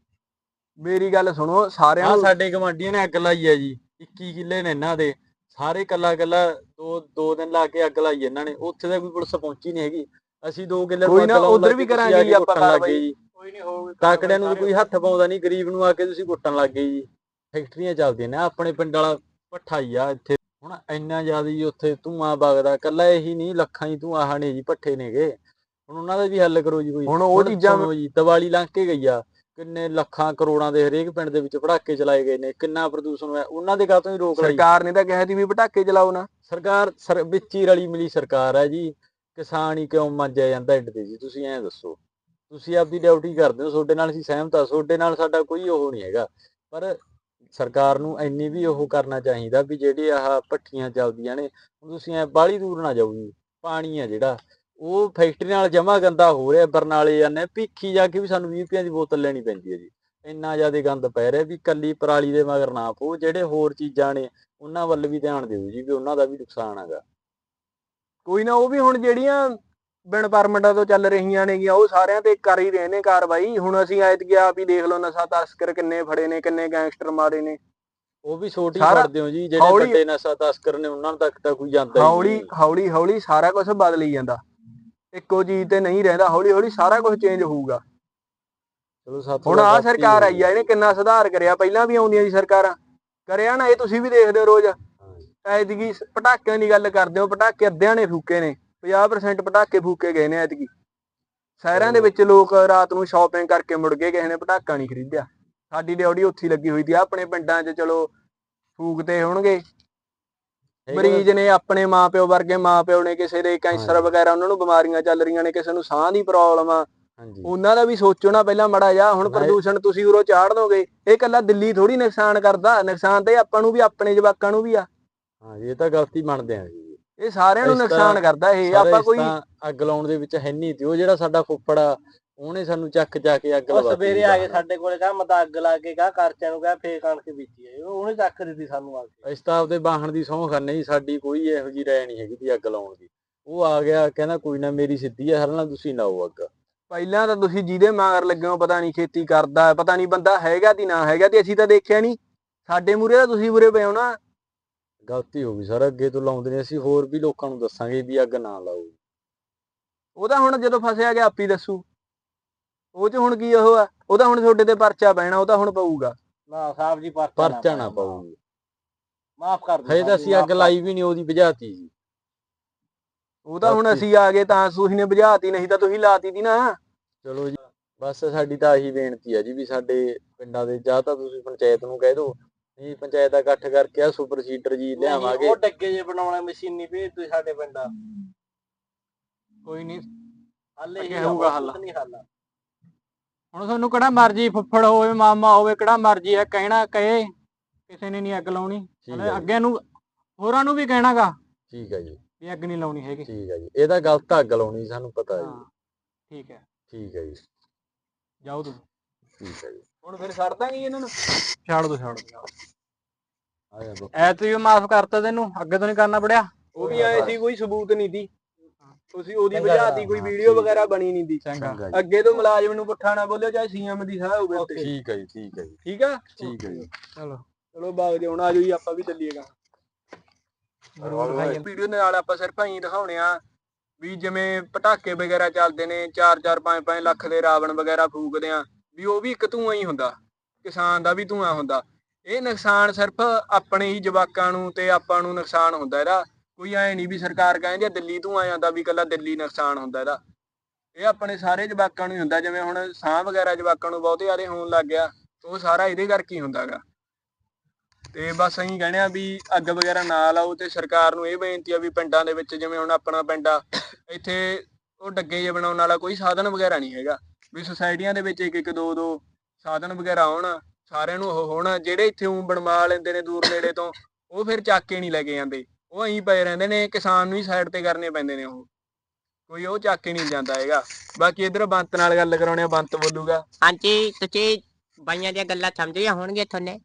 [SPEAKER 6] ਮੇਰੀ ਗੱਲ ਸੁਣੋ ਸਾਰਿਆਂ ਨੂੰ
[SPEAKER 2] ਸਾਡੇ ਗਵਾਂਢੀਆਂ ਨੇ ਅੱਗ ਲਾਈ ਹੈ ਜੀ 21 ਕਿੱਲੇ ਨੇ ਇਹਨਾਂ ਦੇ। ਸਾਰੇ ਕੱਲਾ ਕੱਲਾ ਦੋ ਦੋ ਦਿਨ ਲਾ ਕੇ ਅੱਗ ਲਾਈ ਇਹਨਾਂ ਨੇ ਉੱਥੇ ਤਾਂ ਕੋਈ ਪੁਲਿਸ ਪਹੁੰਚੀ ਨਹੀਂ ਹੈਗੀ। ਅਸੀਂ 2 ਕਿੱਲੇ
[SPEAKER 6] ਕੋਈ ਨਾ, ਉੱਧਰ ਵੀ ਕਰਾਂਗੇ ਜੀ ਆਪਾਂ ਕਾਰਵਾਈ।
[SPEAKER 1] ਕੋਈ ਨਹੀਂ ਹੋਊਗਾ
[SPEAKER 2] ਤਾਕੜਿਆਂ ਨੂੰ ਕੋਈ ਹੱਥ ਪਾਉਂਦਾ ਨਹੀਂ ਗਰੀਬ ਨੂੰ ਆ ਕੇ ਤੁਸੀਂ ਕੁੱਟਣ ਲੱਗ ਗਏ ਜੀ। ਫੈਕਟਰੀਆਂ ਚੱਲਦੀਆਂ ਨੇ ਆਪਣੇ ਪਿੰਡ ਵਾਲਾ ਭੱਠਾ ਹੀ ਆ ਇੱਥੇ। ਹੁਣ ਇੰਨਾ ਜ਼ਿਆਦਾ ਜੀ ਉੱਥੇ ਧੂਆਂ ਵਗਦਾ ਕੱਲਾ ਇਹੀ ਨਹੀਂ ਲੱਖਾਂ ਹੀ ਧੂਆਂ ਨੇ ਜੀ ਭੱਠੇ ਨੇਗੇ। ਹੁਣ ਉਹਨਾਂ ਦਾ ਵੀ ਹੱਲ ਕਰੋ ਜੀ ਕੋਈ।
[SPEAKER 6] ਹੁਣ ਉਹ ਚੀਜ਼ਾਂ
[SPEAKER 2] ਜੀ ਦੀਵਾਲੀ ਲੰਘ ਕੇ ਗਈ ਆ। ਕਿੰਨੇ ਲੱਖਾਂ ਕਰੋੜਾਂ ਦੇ ਹਰੇਕ ਪਿੰਡ ਦੇ ਵਿੱਚ ਪਟਾਕੇ ਚਲਾਏ ਗਏ ਨੇ ਕਿੰਨਾ ਪ੍ਰਦੂਸ਼ਣ ਹੋਇਆ ਉਹਨਾਂ ਦੇ ਕਾਹਤੋਂ ਹੀ ਰੋਕ ਲਈ।
[SPEAKER 6] ਸਰਕਾਰ ਨੇ ਤਾਂ ਕਿਹਾ ਸੀ ਵੀ ਪਟਾਕੇ ਚਲਾਓ ਨਾ।
[SPEAKER 2] ਸਰਕਾਰ ਸਰ ਵਿੱਚ ਹੀ ਰਲੀ ਮਿਲੀ ਸਰਕਾਰ ਹੈ ਜੀ। ਕਿਸਾਨ ਹੀ ਕਿਉਂ ਮੰਜਿਆ ਜਾਂਦਾ ਏਡ ਤੇ ਜੀ ਤੁਸੀਂ ਐਂ ਦੱਸੋ। ਤੁਸੀਂ ਆਪਦੀ ਡਿਊਟੀ ਕਰਦੇ ਹੋ ਤੁਹਾਡੇ ਨਾਲ ਅਸੀਂ ਸਹਿਮਤ ਆ ਤੁਹਾਡੇ ਨਾਲ ਸਾਡਾ ਕੋਈ ਉਹ ਨਹੀਂ ਹੈਗਾ। ਪਰ ਸਰਕਾਰ ਨੂੰ ਇੰਨੀ ਵੀ ਉਹ ਕਰਨਾ ਚਾਹੀਦਾ ਵੀ ਜਿਹੜੀ ਆਹ ਭੱਠੀਆਂ ਚੱਲਦੀਆਂ ਨੇ ਤੁਸੀਂ ਐ ਬਾਹਲੀ ਦੂਰ ਨਾ ਜਾਓ ਜੀ ਪਾਣੀ ਆ ਜਿਹੜਾ ਉਹ ਫੈਕਟਰੀ ਨਾਲ ਜਮਾ ਗੰਦਾ ਹੋ ਰਿਹਾ ਬਰਨਾਲੇ ਜਾਂਦੇ ਹਾਂ, ਭਿੱਖੀ ਜਾ ਕੇ ਵੀ ਸਾਨੂੰ 20 ਰੁਪਈਆਂ ਦੀ ਬੋਤਲ ਲੈਣੀ ਪੈਂਦੀ ਹੈ ਜੀ। ਇੰਨਾ ਜ਼ਿਆਦਾ ਗੰਦ ਪੈ ਰਿਹਾ ਵੀ ਕੱਲੀ ਪਰਾਲੀ ਦੇ ਮਗਰ ਨਾ ਪੋ ਜਿਹੜੇ ਹੋਰ ਚੀਜ਼ਾਂ ਨੇ ਉਹਨਾਂ ਵੱਲ ਵੀ ਧਿਆਨ ਦਿਓ ਜੀ ਵੀ ਉਹਨਾਂ ਦਾ ਵੀ ਨੁਕਸਾਨ ਹੈਗਾ।
[SPEAKER 6] ਕੋਈ ਨਾ ਉਹ ਵੀ ਹੁਣ ਜਿਹੜੀਆਂ ਬਿਨ ਪਰਮਿਟਾਂ ਤੋਂ ਚੱਲ ਰਹੀਆਂ ਨੇਗੀਆਂ ਉਹ ਸਾਰਿਆਂ ਤੇ ਕਰ ਹੀ ਰਹੇ ਨੇ ਕਾਰਵਾਈ। ਹੁਣ ਅਸੀਂ ਐਤ ਗਿਆ ਵੀ ਦੇਖ ਲਓ ਨਸ਼ਾ ਤਸਕਰ ਕਿੰਨੇ ਫੜੇ ਨੇ ਕਿੰਨੇ ਗੈਂਗਸਟਰ ਮਾਰੇ ਨੇ।
[SPEAKER 2] ਉਹ ਵੀ ਛੋਟੀ ਫੜਦੇ ਹੋ ਜੀ ਜਿਹੜੇ ਵੱਡੇ ਨਸ਼ਾ ਤਸਕਰ ਨੇ ਉਹਨਾਂ ਤੱਕ ਤਾਂ ਕੋਈ ਜਾਂਦਾ ਹੀ
[SPEAKER 6] ਹੌਲੀ ਹੌਲੀ ਹੌਲੀ ਸਾਰਾ ਕੁਝ ਬਦਲੀ ਜਾਂਦਾ। ਇੱਕੋ ਚੀਜ਼ ਤੇ ਨਹੀਂ ਰਹਿੰਦਾ ਹੌਲੀ ਹੌਲੀ ਸਾਰਾ ਕੁਝ ਚੇਂਜ ਹੋਊਗਾ।
[SPEAKER 2] ਚਲੋ ਸਾਥੋਂ
[SPEAKER 6] ਹੁਣ ਆ ਸਰਕਾਰ ਆਈ ਆ ਇਹਨੇ ਕਿੰਨਾ ਸੁਧਾਰ ਕਰਿਆ ਪਹਿਲਾਂ ਵੀ ਆਉਂਦੀਆਂ ਸੀ ਸਰਕਾਰਾਂ। ਕਰਿਆ ਨਾ ਇਹ ਤੁਸੀਂ ਵੀ ਦੇਖਦੇ ਹੋ ਰੋਜ਼। ਸ- ਪਟਾਕਿਆਂ ਦੀ ਗੱਲ ਕਰਦੇ ਹੋ ਪਟਾਕੇ ਅੱਧਿਆਂ ਨੇ ਫੂਕੇ ਨੇ। 50% ਪਟਾਕੇ ਫੂਕੇ ਗਏ ਨੇ ਐਤਕੀ। ਸ਼ਹਿਰਾਂ ਦੇ ਵਿੱਚ ਲੋਕ ਰਾਤ ਨੂੰ ਸ਼ਾਪਿੰਗ ਕਰਕੇ ਮੁੜ ਗਏ ਕਿਸੇ ਨੇ ਪਟਾਕਾ ਨਹੀਂ ਖਰੀਦਿਆ। ਸਾਡੀ ਡਿਊਟੀ ਉੱਥੇ ਲੱਗੀ ਹੋਈ ਸੀ। ਆਪਣੇ ਪਿੰਡਾਂ 'ਚ ਚਲੋ ਫੂਕਦੇ ਹੋਣਗੇ। ਮਰੀਜ਼ ਨੇ ਆਪਣੇ ਮਾਪਿਓ ਵਰਗੇ ਮਾਪਿਓ ਨੇ ਕਿਸੇ ਦੇ ਕੈਂਸਰ। ਵਗੈਰਾ ਉਹਨਾਂ ਨੂੰ ਬਿਮਾਰੀਆਂ ਚੱਲ ਰਹੀਆਂ ਨੇ ਕਿਸੇ ਨੂੰ ਸਾਹ ਦੀ ਪ੍ਰੋਬਲਮ ਆ। ਉਹਨਾਂ ਦਾ ਵੀ ਸੋਚੋ ਨਾ ਪਹਿਲਾਂ ਮੜਾ ਜਾ ਹੁਣ। ਪ੍ਰਦੂਸ਼ਣ ਤੁਸੀਂ ਉਰੋਂ ਚਾੜ ਦੋਗੇ। ਇਹ ਕੱਲਾ ਦਿੱਲੀ ਥੋੜੀ ਨੁਕਸਾਨ ਕਰਦਾ। ਨੁਕਸਾਨ ਤੇ ਆਪਾਂ ਨੂੰ ਵੀ ਆਪਣੇ ਜਵਾਕਾਂ ਨੂੰ ਵੀ ਆ।
[SPEAKER 2] ਹਾਂ ਇਹ ਤਾਂ ਗਲਤੀ ਮੰਨਦੇ ਆ ਜੀ।
[SPEAKER 6] ਇਹ ਸਾਰਿਆਂ ਨੂੰ
[SPEAKER 2] ਇਸ
[SPEAKER 6] ਨੁਕਸਾਨ ਕਰਦਾ ਇਹ। ਆਪਾਂ
[SPEAKER 2] ਇਸ
[SPEAKER 6] ਕੋਈ
[SPEAKER 2] ਅੱਗ ਲਾਉਣ ਦੇ ਵਿੱਚ ਹੈ ਨਹੀਂ ਤੇ ਉਹ ਜਿਹੜਾ ਸਾਡਾ ਫੁੱਫੜ ਆ ਉਹਨੇ ਸਾਨੂੰ ਚੱਕ ਜਾ ਕੇ ਅੱਗ ਲਵਾਤੀ
[SPEAKER 1] ਸਵੇਰੇ ਆ ਕੇ। ਸਾਡੇ ਕੋਲੇ ਕਹਾ ਮਤਾ ਅੱਗ ਲਾ ਕੇ ਕਹਾ ਕਰਚਿਆਂ ਨੂੰ ਕਹਾ ਫੇਰ ਕਣਕ ਬੀਜੀ ਹੈ ਉਹਨੇ ਚੱਕ ਦਿੱਤੀ ਸਾਨੂੰ ਕੇ।
[SPEAKER 2] ਅਸੀਂ ਤਾਂ ਆਪਦੇ ਵਾਹਣ ਦੀ ਸਹੁੰ ਖਾਨੇ ਜੀ ਸਾਡੀ ਕੋਈ ਇਹੋ ਜੀ ਰਾਇ ਨਹੀਂ ਹੈਗੀ ਵੀ ਅੱਗ ਲਾਉਣ ਦੀ। ਉਹ ਆ ਗਿਆ ਕਹਿੰਦਾ ਕੋਈ ਨਾ ਮੇਰੀ ਸਿੱਧੀ ਆ ਹਰ ਨਾਲ ਤੁਸੀਂ ਲਾਓ ਅੱਗ।
[SPEAKER 6] ਪਹਿਲਾਂ ਤਾਂ ਤੁਸੀਂ ਜਿਹਦੇ ਮਾਰ ਲੱਗੇ ਹੋ ਪਤਾ ਨਹੀਂ ਖੇਤੀ ਕਰਦਾ ਪਤਾ ਨਹੀਂ ਬੰਦਾ ਹੈਗਾ ਦੀ ਨਾ ਹੈਗਾ ਤੇ ਅਸੀਂ ਤਾਂ ਦੇਖਿਆ ਨਹੀਂ। ਸਾਡੇ ਮੂਰੇ ਤਾਂ ਤੁਸੀਂ ਮੂਰੇ ਪਏ ਹੋ ਨਾ।
[SPEAKER 2] ਗਲਤੀ ਹੋ ਗਈ ਸਰ ਅੱਗੇ ਤੋਂ ਲਾਉਂਦੇ ਨੇ ਅਸੀਂ ਹੋਰ ਵੀ ਲੋਕਾਂ ਨੂੰ ਦੱਸਾਂਗੇ ਵੀ ਅੱਗ ਨਾ ਲਾਓ।
[SPEAKER 6] ਉਹ ਤਾਂ ਹੁਣ ਜਦੋਂ ਫਸਿਆ ਗਿਆ ਆਪੀ ਦੱਸੂ। ਉਹ ਚ ਹੁਣ ਕੀ ਉਹ ਆ? ਉਹ ਤਾਂ ਹੁਣ ਤੁਹਾਡੇ ਤੇ ਪਰਚਾ ਪੈਣਾ ਉਹ ਤਾਂ ਹੁਣ ਪਊਗਾ।
[SPEAKER 1] ਨਾ ਸਾਹਿਬ ਜੀ ਪਰਚਾ
[SPEAKER 2] ਪਰਚਾ ਨਾ ਪਾਓ
[SPEAKER 1] ਮਾਫ ਕਰ ਦਿਓ
[SPEAKER 2] ਹਜੇ ਤਾਂ ਅਸੀਂ ਅੱਗ ਲਾਈ ਵੀ ਨਹੀਂ ਉਹਦੀ ਬੁਝਾਤੀ ਜੀ
[SPEAKER 6] ਉਹ ਤਾਂ ਹੁਣ ਅਸੀਂ ਆ ਗਏ ਤਾਂ ਤੁਸੀਂ ਨੇ ਬੁਝਾਤੀ ਨਹੀਂ ਤਾਂ ਤੁਸੀਂ ਲਾਤੀ ਦੀ ਨਾ।
[SPEAKER 2] ਚਲੋ ਜੀ ਬਸ ਸਾਡੀ ਤਾਂ ਆਹੀ ਬੇਨਤੀ ਆ ਜੀ ਵੀ ਸਾਡੇ ਪਿੰਡਾਂ ਦੇ ਜਾਂ ਤਾਂ ਤੁਸੀਂ ਪੰਚਾਇਤ ਨੂੰ ਕਹਿ ਦਿਓ ਨਹੀਂ ਪੰਚਾਇਤ ਦਾ ਇਕੱਠ ਕਰਕੇ ਆ ਸੁਪਰ ਸੀਡਰ ਜੀ ਲਿਆਵਾਂਗੇ।
[SPEAKER 1] ਉਹ ਡੱਗੇ ਜੇ ਬਣਾਉਣਾ ਮਸ਼ੀਨੀ ਭੇਜ ਤੁਸੀਂ ਸਾਡੇ ਪਿੰਡ
[SPEAKER 6] ਕੋਈ ਨਹੀਂ
[SPEAKER 1] ਹੱਲੇ
[SPEAKER 6] ਅੱਗੇ
[SPEAKER 1] ਹੀ
[SPEAKER 6] ਹੋਊਗਾ ਹੱਲ।
[SPEAKER 1] ਨਹੀਂ ਹੱਲ।
[SPEAKER 5] ਹੁਣ ਤੁਹਾਨੂੰ ਕਿਹੜਾ ਮਰਜ਼ੀ ਫੁੱਫੜ ਹੋਵੇ ਮਾਮਾ ਹੋਵੇ ਕਿਹੜਾ ਮਰਜ਼ੀ ਹੈ ਕਹਿਣਾ ਕਹੇ ਕਿਸੇ ਨੇ ਨਹੀਂ ਅੱਗ ਲਾਉਣੀ।
[SPEAKER 2] ਠੀਕ
[SPEAKER 5] ਹਲੇ
[SPEAKER 2] ਹੈ ਜੀ,
[SPEAKER 5] ਅੱਗੇ ਨੂੰ ਹੋਰਾਂ ਨੂੰ ਵੀ ਕਹਿਣਾਗਾ
[SPEAKER 2] ਠੀਕ ਹੈ ਜੀ।
[SPEAKER 5] ਵੀ ਅੱਗ ਨਹੀਂ ਲਾਉਣੀ ਹੈਗੀ।
[SPEAKER 2] ਠੀਕ ਹੈ ਜੀ। ਇਹਦਾ ਗਲਤ ਅੱਗ ਲਾਉਣੀ ਸਾਨੂੰ ਪਤਾ ਹੈ ਜੀ।
[SPEAKER 5] ਹਾਂ ਠੀਕ ਹੈ।
[SPEAKER 2] ਠੀਕ ਹੈ ਜੀ।
[SPEAKER 5] ਜਾਓ ਤੁਸੀਂ।
[SPEAKER 2] ਠੀਕ ਹੈ ਜੀ।
[SPEAKER 6] ਹੁਣ ਫਿਰ ਛੱਡ ਦਾਂਗੇ ਇਹਨਾਂ ਨੂੰ।
[SPEAKER 5] ਛੱਡ ਦੋ ਛੱਡ ਦੋ।
[SPEAKER 2] ਆ ਜਾ ਬਾਪੂ।
[SPEAKER 5] ਐ ਤੂੰ ਮਾਫ ਕਰਤਾ ਤੈਨੂੰ ਅੱਗੇ ਤੋਂ ਨਹੀਂ ਕਰਨਾ ਪੜਿਆ।
[SPEAKER 6] ਉਹ ਵੀ ਆਏ ਸੀ ਕੋਈ ਸਬੂਤ ਨਹੀਂ ਦੀ ਤੁਸੀਂ ਉਹਦੀ ਬੁਝਾਤੀ ਕੋਈ ਵੀਡੀਓ। ਵਗੈਰਾ ਬਣੀ ਨਹੀਂ ਦੀ
[SPEAKER 5] ਚੰਗਾ।
[SPEAKER 6] ਅੱਗੇ ਤੋਂ ਮੁਲਾਜ਼ਮ ਨੂੰ ਪੁੱਠਾ ਨਾ ਬੋਲਿਓ ਚਾਹੇ ਸੀਐਮ ਦੀ ਸਾਹ ਹੋਵੇ ਉੱਤੇ।
[SPEAKER 2] ਠੀਕ ਹੈ ਜੀ ਠੀਕ ਹੈ ਜੀ।
[SPEAKER 6] ਠੀਕ ਆ?
[SPEAKER 2] ਠੀਕ ਹੈ ਜੀ।
[SPEAKER 5] ਚਲੋ।
[SPEAKER 6] ਚਲੋ ਬਾਗ ਦੇ ਹੁਣ ਆ ਜਾਓ ਜੀ ਆਪਾਂ ਵੀ ਚੱਲੀਏਗਾ ਵੀਡੀਓ ਦੇ ਨਾਲ ਆਪਾਂ ਸਿਰਫ ਐਂ ਦਿਖਾਉਣੇ ਆ ਵੀ ਜਿਵੇਂ ਪਟਾਕੇ ਵਗੈਰਾ ਚੱਲਦੇ ਨੇ 4-4 5-5 ਲੱਖ ਦੇ ਰਾਵਣ ਵਗੈਰਾ ਫੂਕਦੇ ਆ। ਵੀ ਉਹ ਵੀ ਇੱਕ ਧੂਆਂ ਹੀ ਹੁੰਦਾ, ਕਿਸਾਨ ਦਾ ਵੀ ਧੂਆਂ ਹੁੰਦਾ। ਇਹ ਨੁਕਸਾਨ ਸਿਰਫ ਆਪਣੇ ਹੀ ਜਵਾਕਾਂ ਨੂੰ ਤੇ ਆਪਾਂ ਨੂੰ ਨੁਕਸਾਨ ਹੁੰਦਾ ਇਹਦਾ। ਕੋਈ ਐ ਨਹੀਂ ਵੀ ਸਰਕਾਰ ਕਹਿੰਦੀ ਆ ਦਿੱਲੀ ਧੂਆਂ ਜਾਂਦਾ ਵੀ ਕੱਲਾ ਦਿੱਲੀ ਨੁਕਸਾਨ ਹੁੰਦਾ ਇਹਦਾ। ਇਹ ਆਪਣੇ ਸਾਰੇ ਜਵਾਕਾਂ ਨੂੰ ਹੀ ਹੁੰਦਾ, ਜਿਵੇਂ ਹੁਣ ਸਾਹ ਵਗੈਰਾ ਜਵਾਕਾਂ ਨੂੰ ਬਹੁਤੇ ਜ਼ਿਆਦਾ ਹੋਣ ਲੱਗ ਗਿਆ ਉਹ ਸਾਰਾ ਇਹਦੇ ਕਰਕੇ ਹੀ ਹੁੰਦਾਗਾ। ਤੇ ਬਸ ਅਸੀਂ ਕਹਿੰਦੇ ਆ ਵੀ ਅੱਗ ਵਗੈਰਾ ਨਾ ਲਾਓ ਤੇ ਸਰਕਾਰ ਨੂੰ ਇਹ ਬੇਨਤੀ ਆ ਵੀ ਪਿੰਡਾਂ ਦੇ ਵਿੱਚ ਜਿਵੇਂ ਹੁਣ ਆਪਣਾ ਪਿੰਡ ਆ, ਇੱਥੇ ਉਹ ਡੱਗੇ ਜੇ ਬਣਾਉਣ ਵਾਲਾ ਕੋਈ ਸਾਧਨ ਵਗੈਰਾ ਨਹੀਂ ਹੈਗਾ। ਵੀ ਸੁਸਾਇਟੀਆਂ ਦੇ ਵਿੱਚ ਇੱਕ ਇੱਕ ਦੋ ਦੋ ਸਾਧਨ ਵਗੈਰਾ ਹੋਣ ਸਾਰਿਆਂ ਨੂੰ ਉਹ ਹੋਣ, ਜਿਹੜੇ ਇੱਥੇ ਉਂ ਬਣਵਾ ਲੈਂਦੇ ਨੇ ਦੂਰ ਨੇੜੇ ਤੋਂ, ਉਹ ਫਿਰ ਚੱਕ ਕੇ ਨਹੀਂ ਲੈ ਕੇ ਜਾਂਦੇ। ਉਹ ਐਂ ਪਏ ਰਹਿੰਦੇ ਨੇ, ਕਿਸਾਨ ਨੂੰ ਹੀ ਸਾਈਡ ਤੇ ਕਰਨੇ ਪੈਂਦੇ ਨੇ ਉਹ। ਕੋਈ ਉਹ ਚੱਕ ਕੇ ਨਹੀਂ ਜਾਂਦਾ ਹੈਗਾ। ਬਾਕੀ ਇਧਰ ਬੰਤ ਨਾਲ ਗੱਲ ਕਰਾਉਣੇ ਆ ਬੰਤ ਬੋਲੂਗਾ।
[SPEAKER 3] ਹਾਂਜੀ, ਤੁਸੀਂ ਬਾਈਆਂ ਦੀਆਂ ਗੱਲਾਂ ਸਮਝੀਆਂ ਹੋਣਗੀਆਂ ਤੁਹਾਨੇ?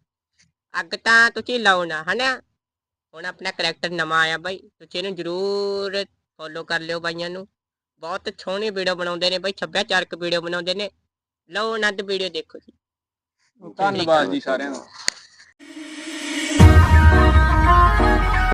[SPEAKER 3] ਅੱਗ ਤਾਂ ਤੁਸੀਂ ਲਾਉਣਾ ਹਨਾ? ਹੁਣ ਆਪਣਾ ਕਰੈਕਟਰ ਨਵਾਂ ਆਇਆ ਬਾਈ, ਤੁਸੀਂ ਇਹਨੂੰ ਜ਼ਰੂਰ ਫੋਲੋ ਕਰ ਲਿਓ ਬਾਈਆਂ ਨੂੰ। ਬਹੁਤ ਸੋਹਣੀ ਵੀਡੀਓ ਬਣਾਉਂਦੇ ਨੇ ਬਈ, ਸੱਭਿਆਚਾਰਕ ਵੀਡੀਓ ਬਣਾਉਂਦੇ ਨੇ। ਲਓ ਆਨੰਦ ਵੀਡੀਓ ਦੇਖੋ ਜੀ।
[SPEAKER 6] ਧੰਨਵਾਦ ਜੀ ਸਾਰਿਆਂ ਦਾ।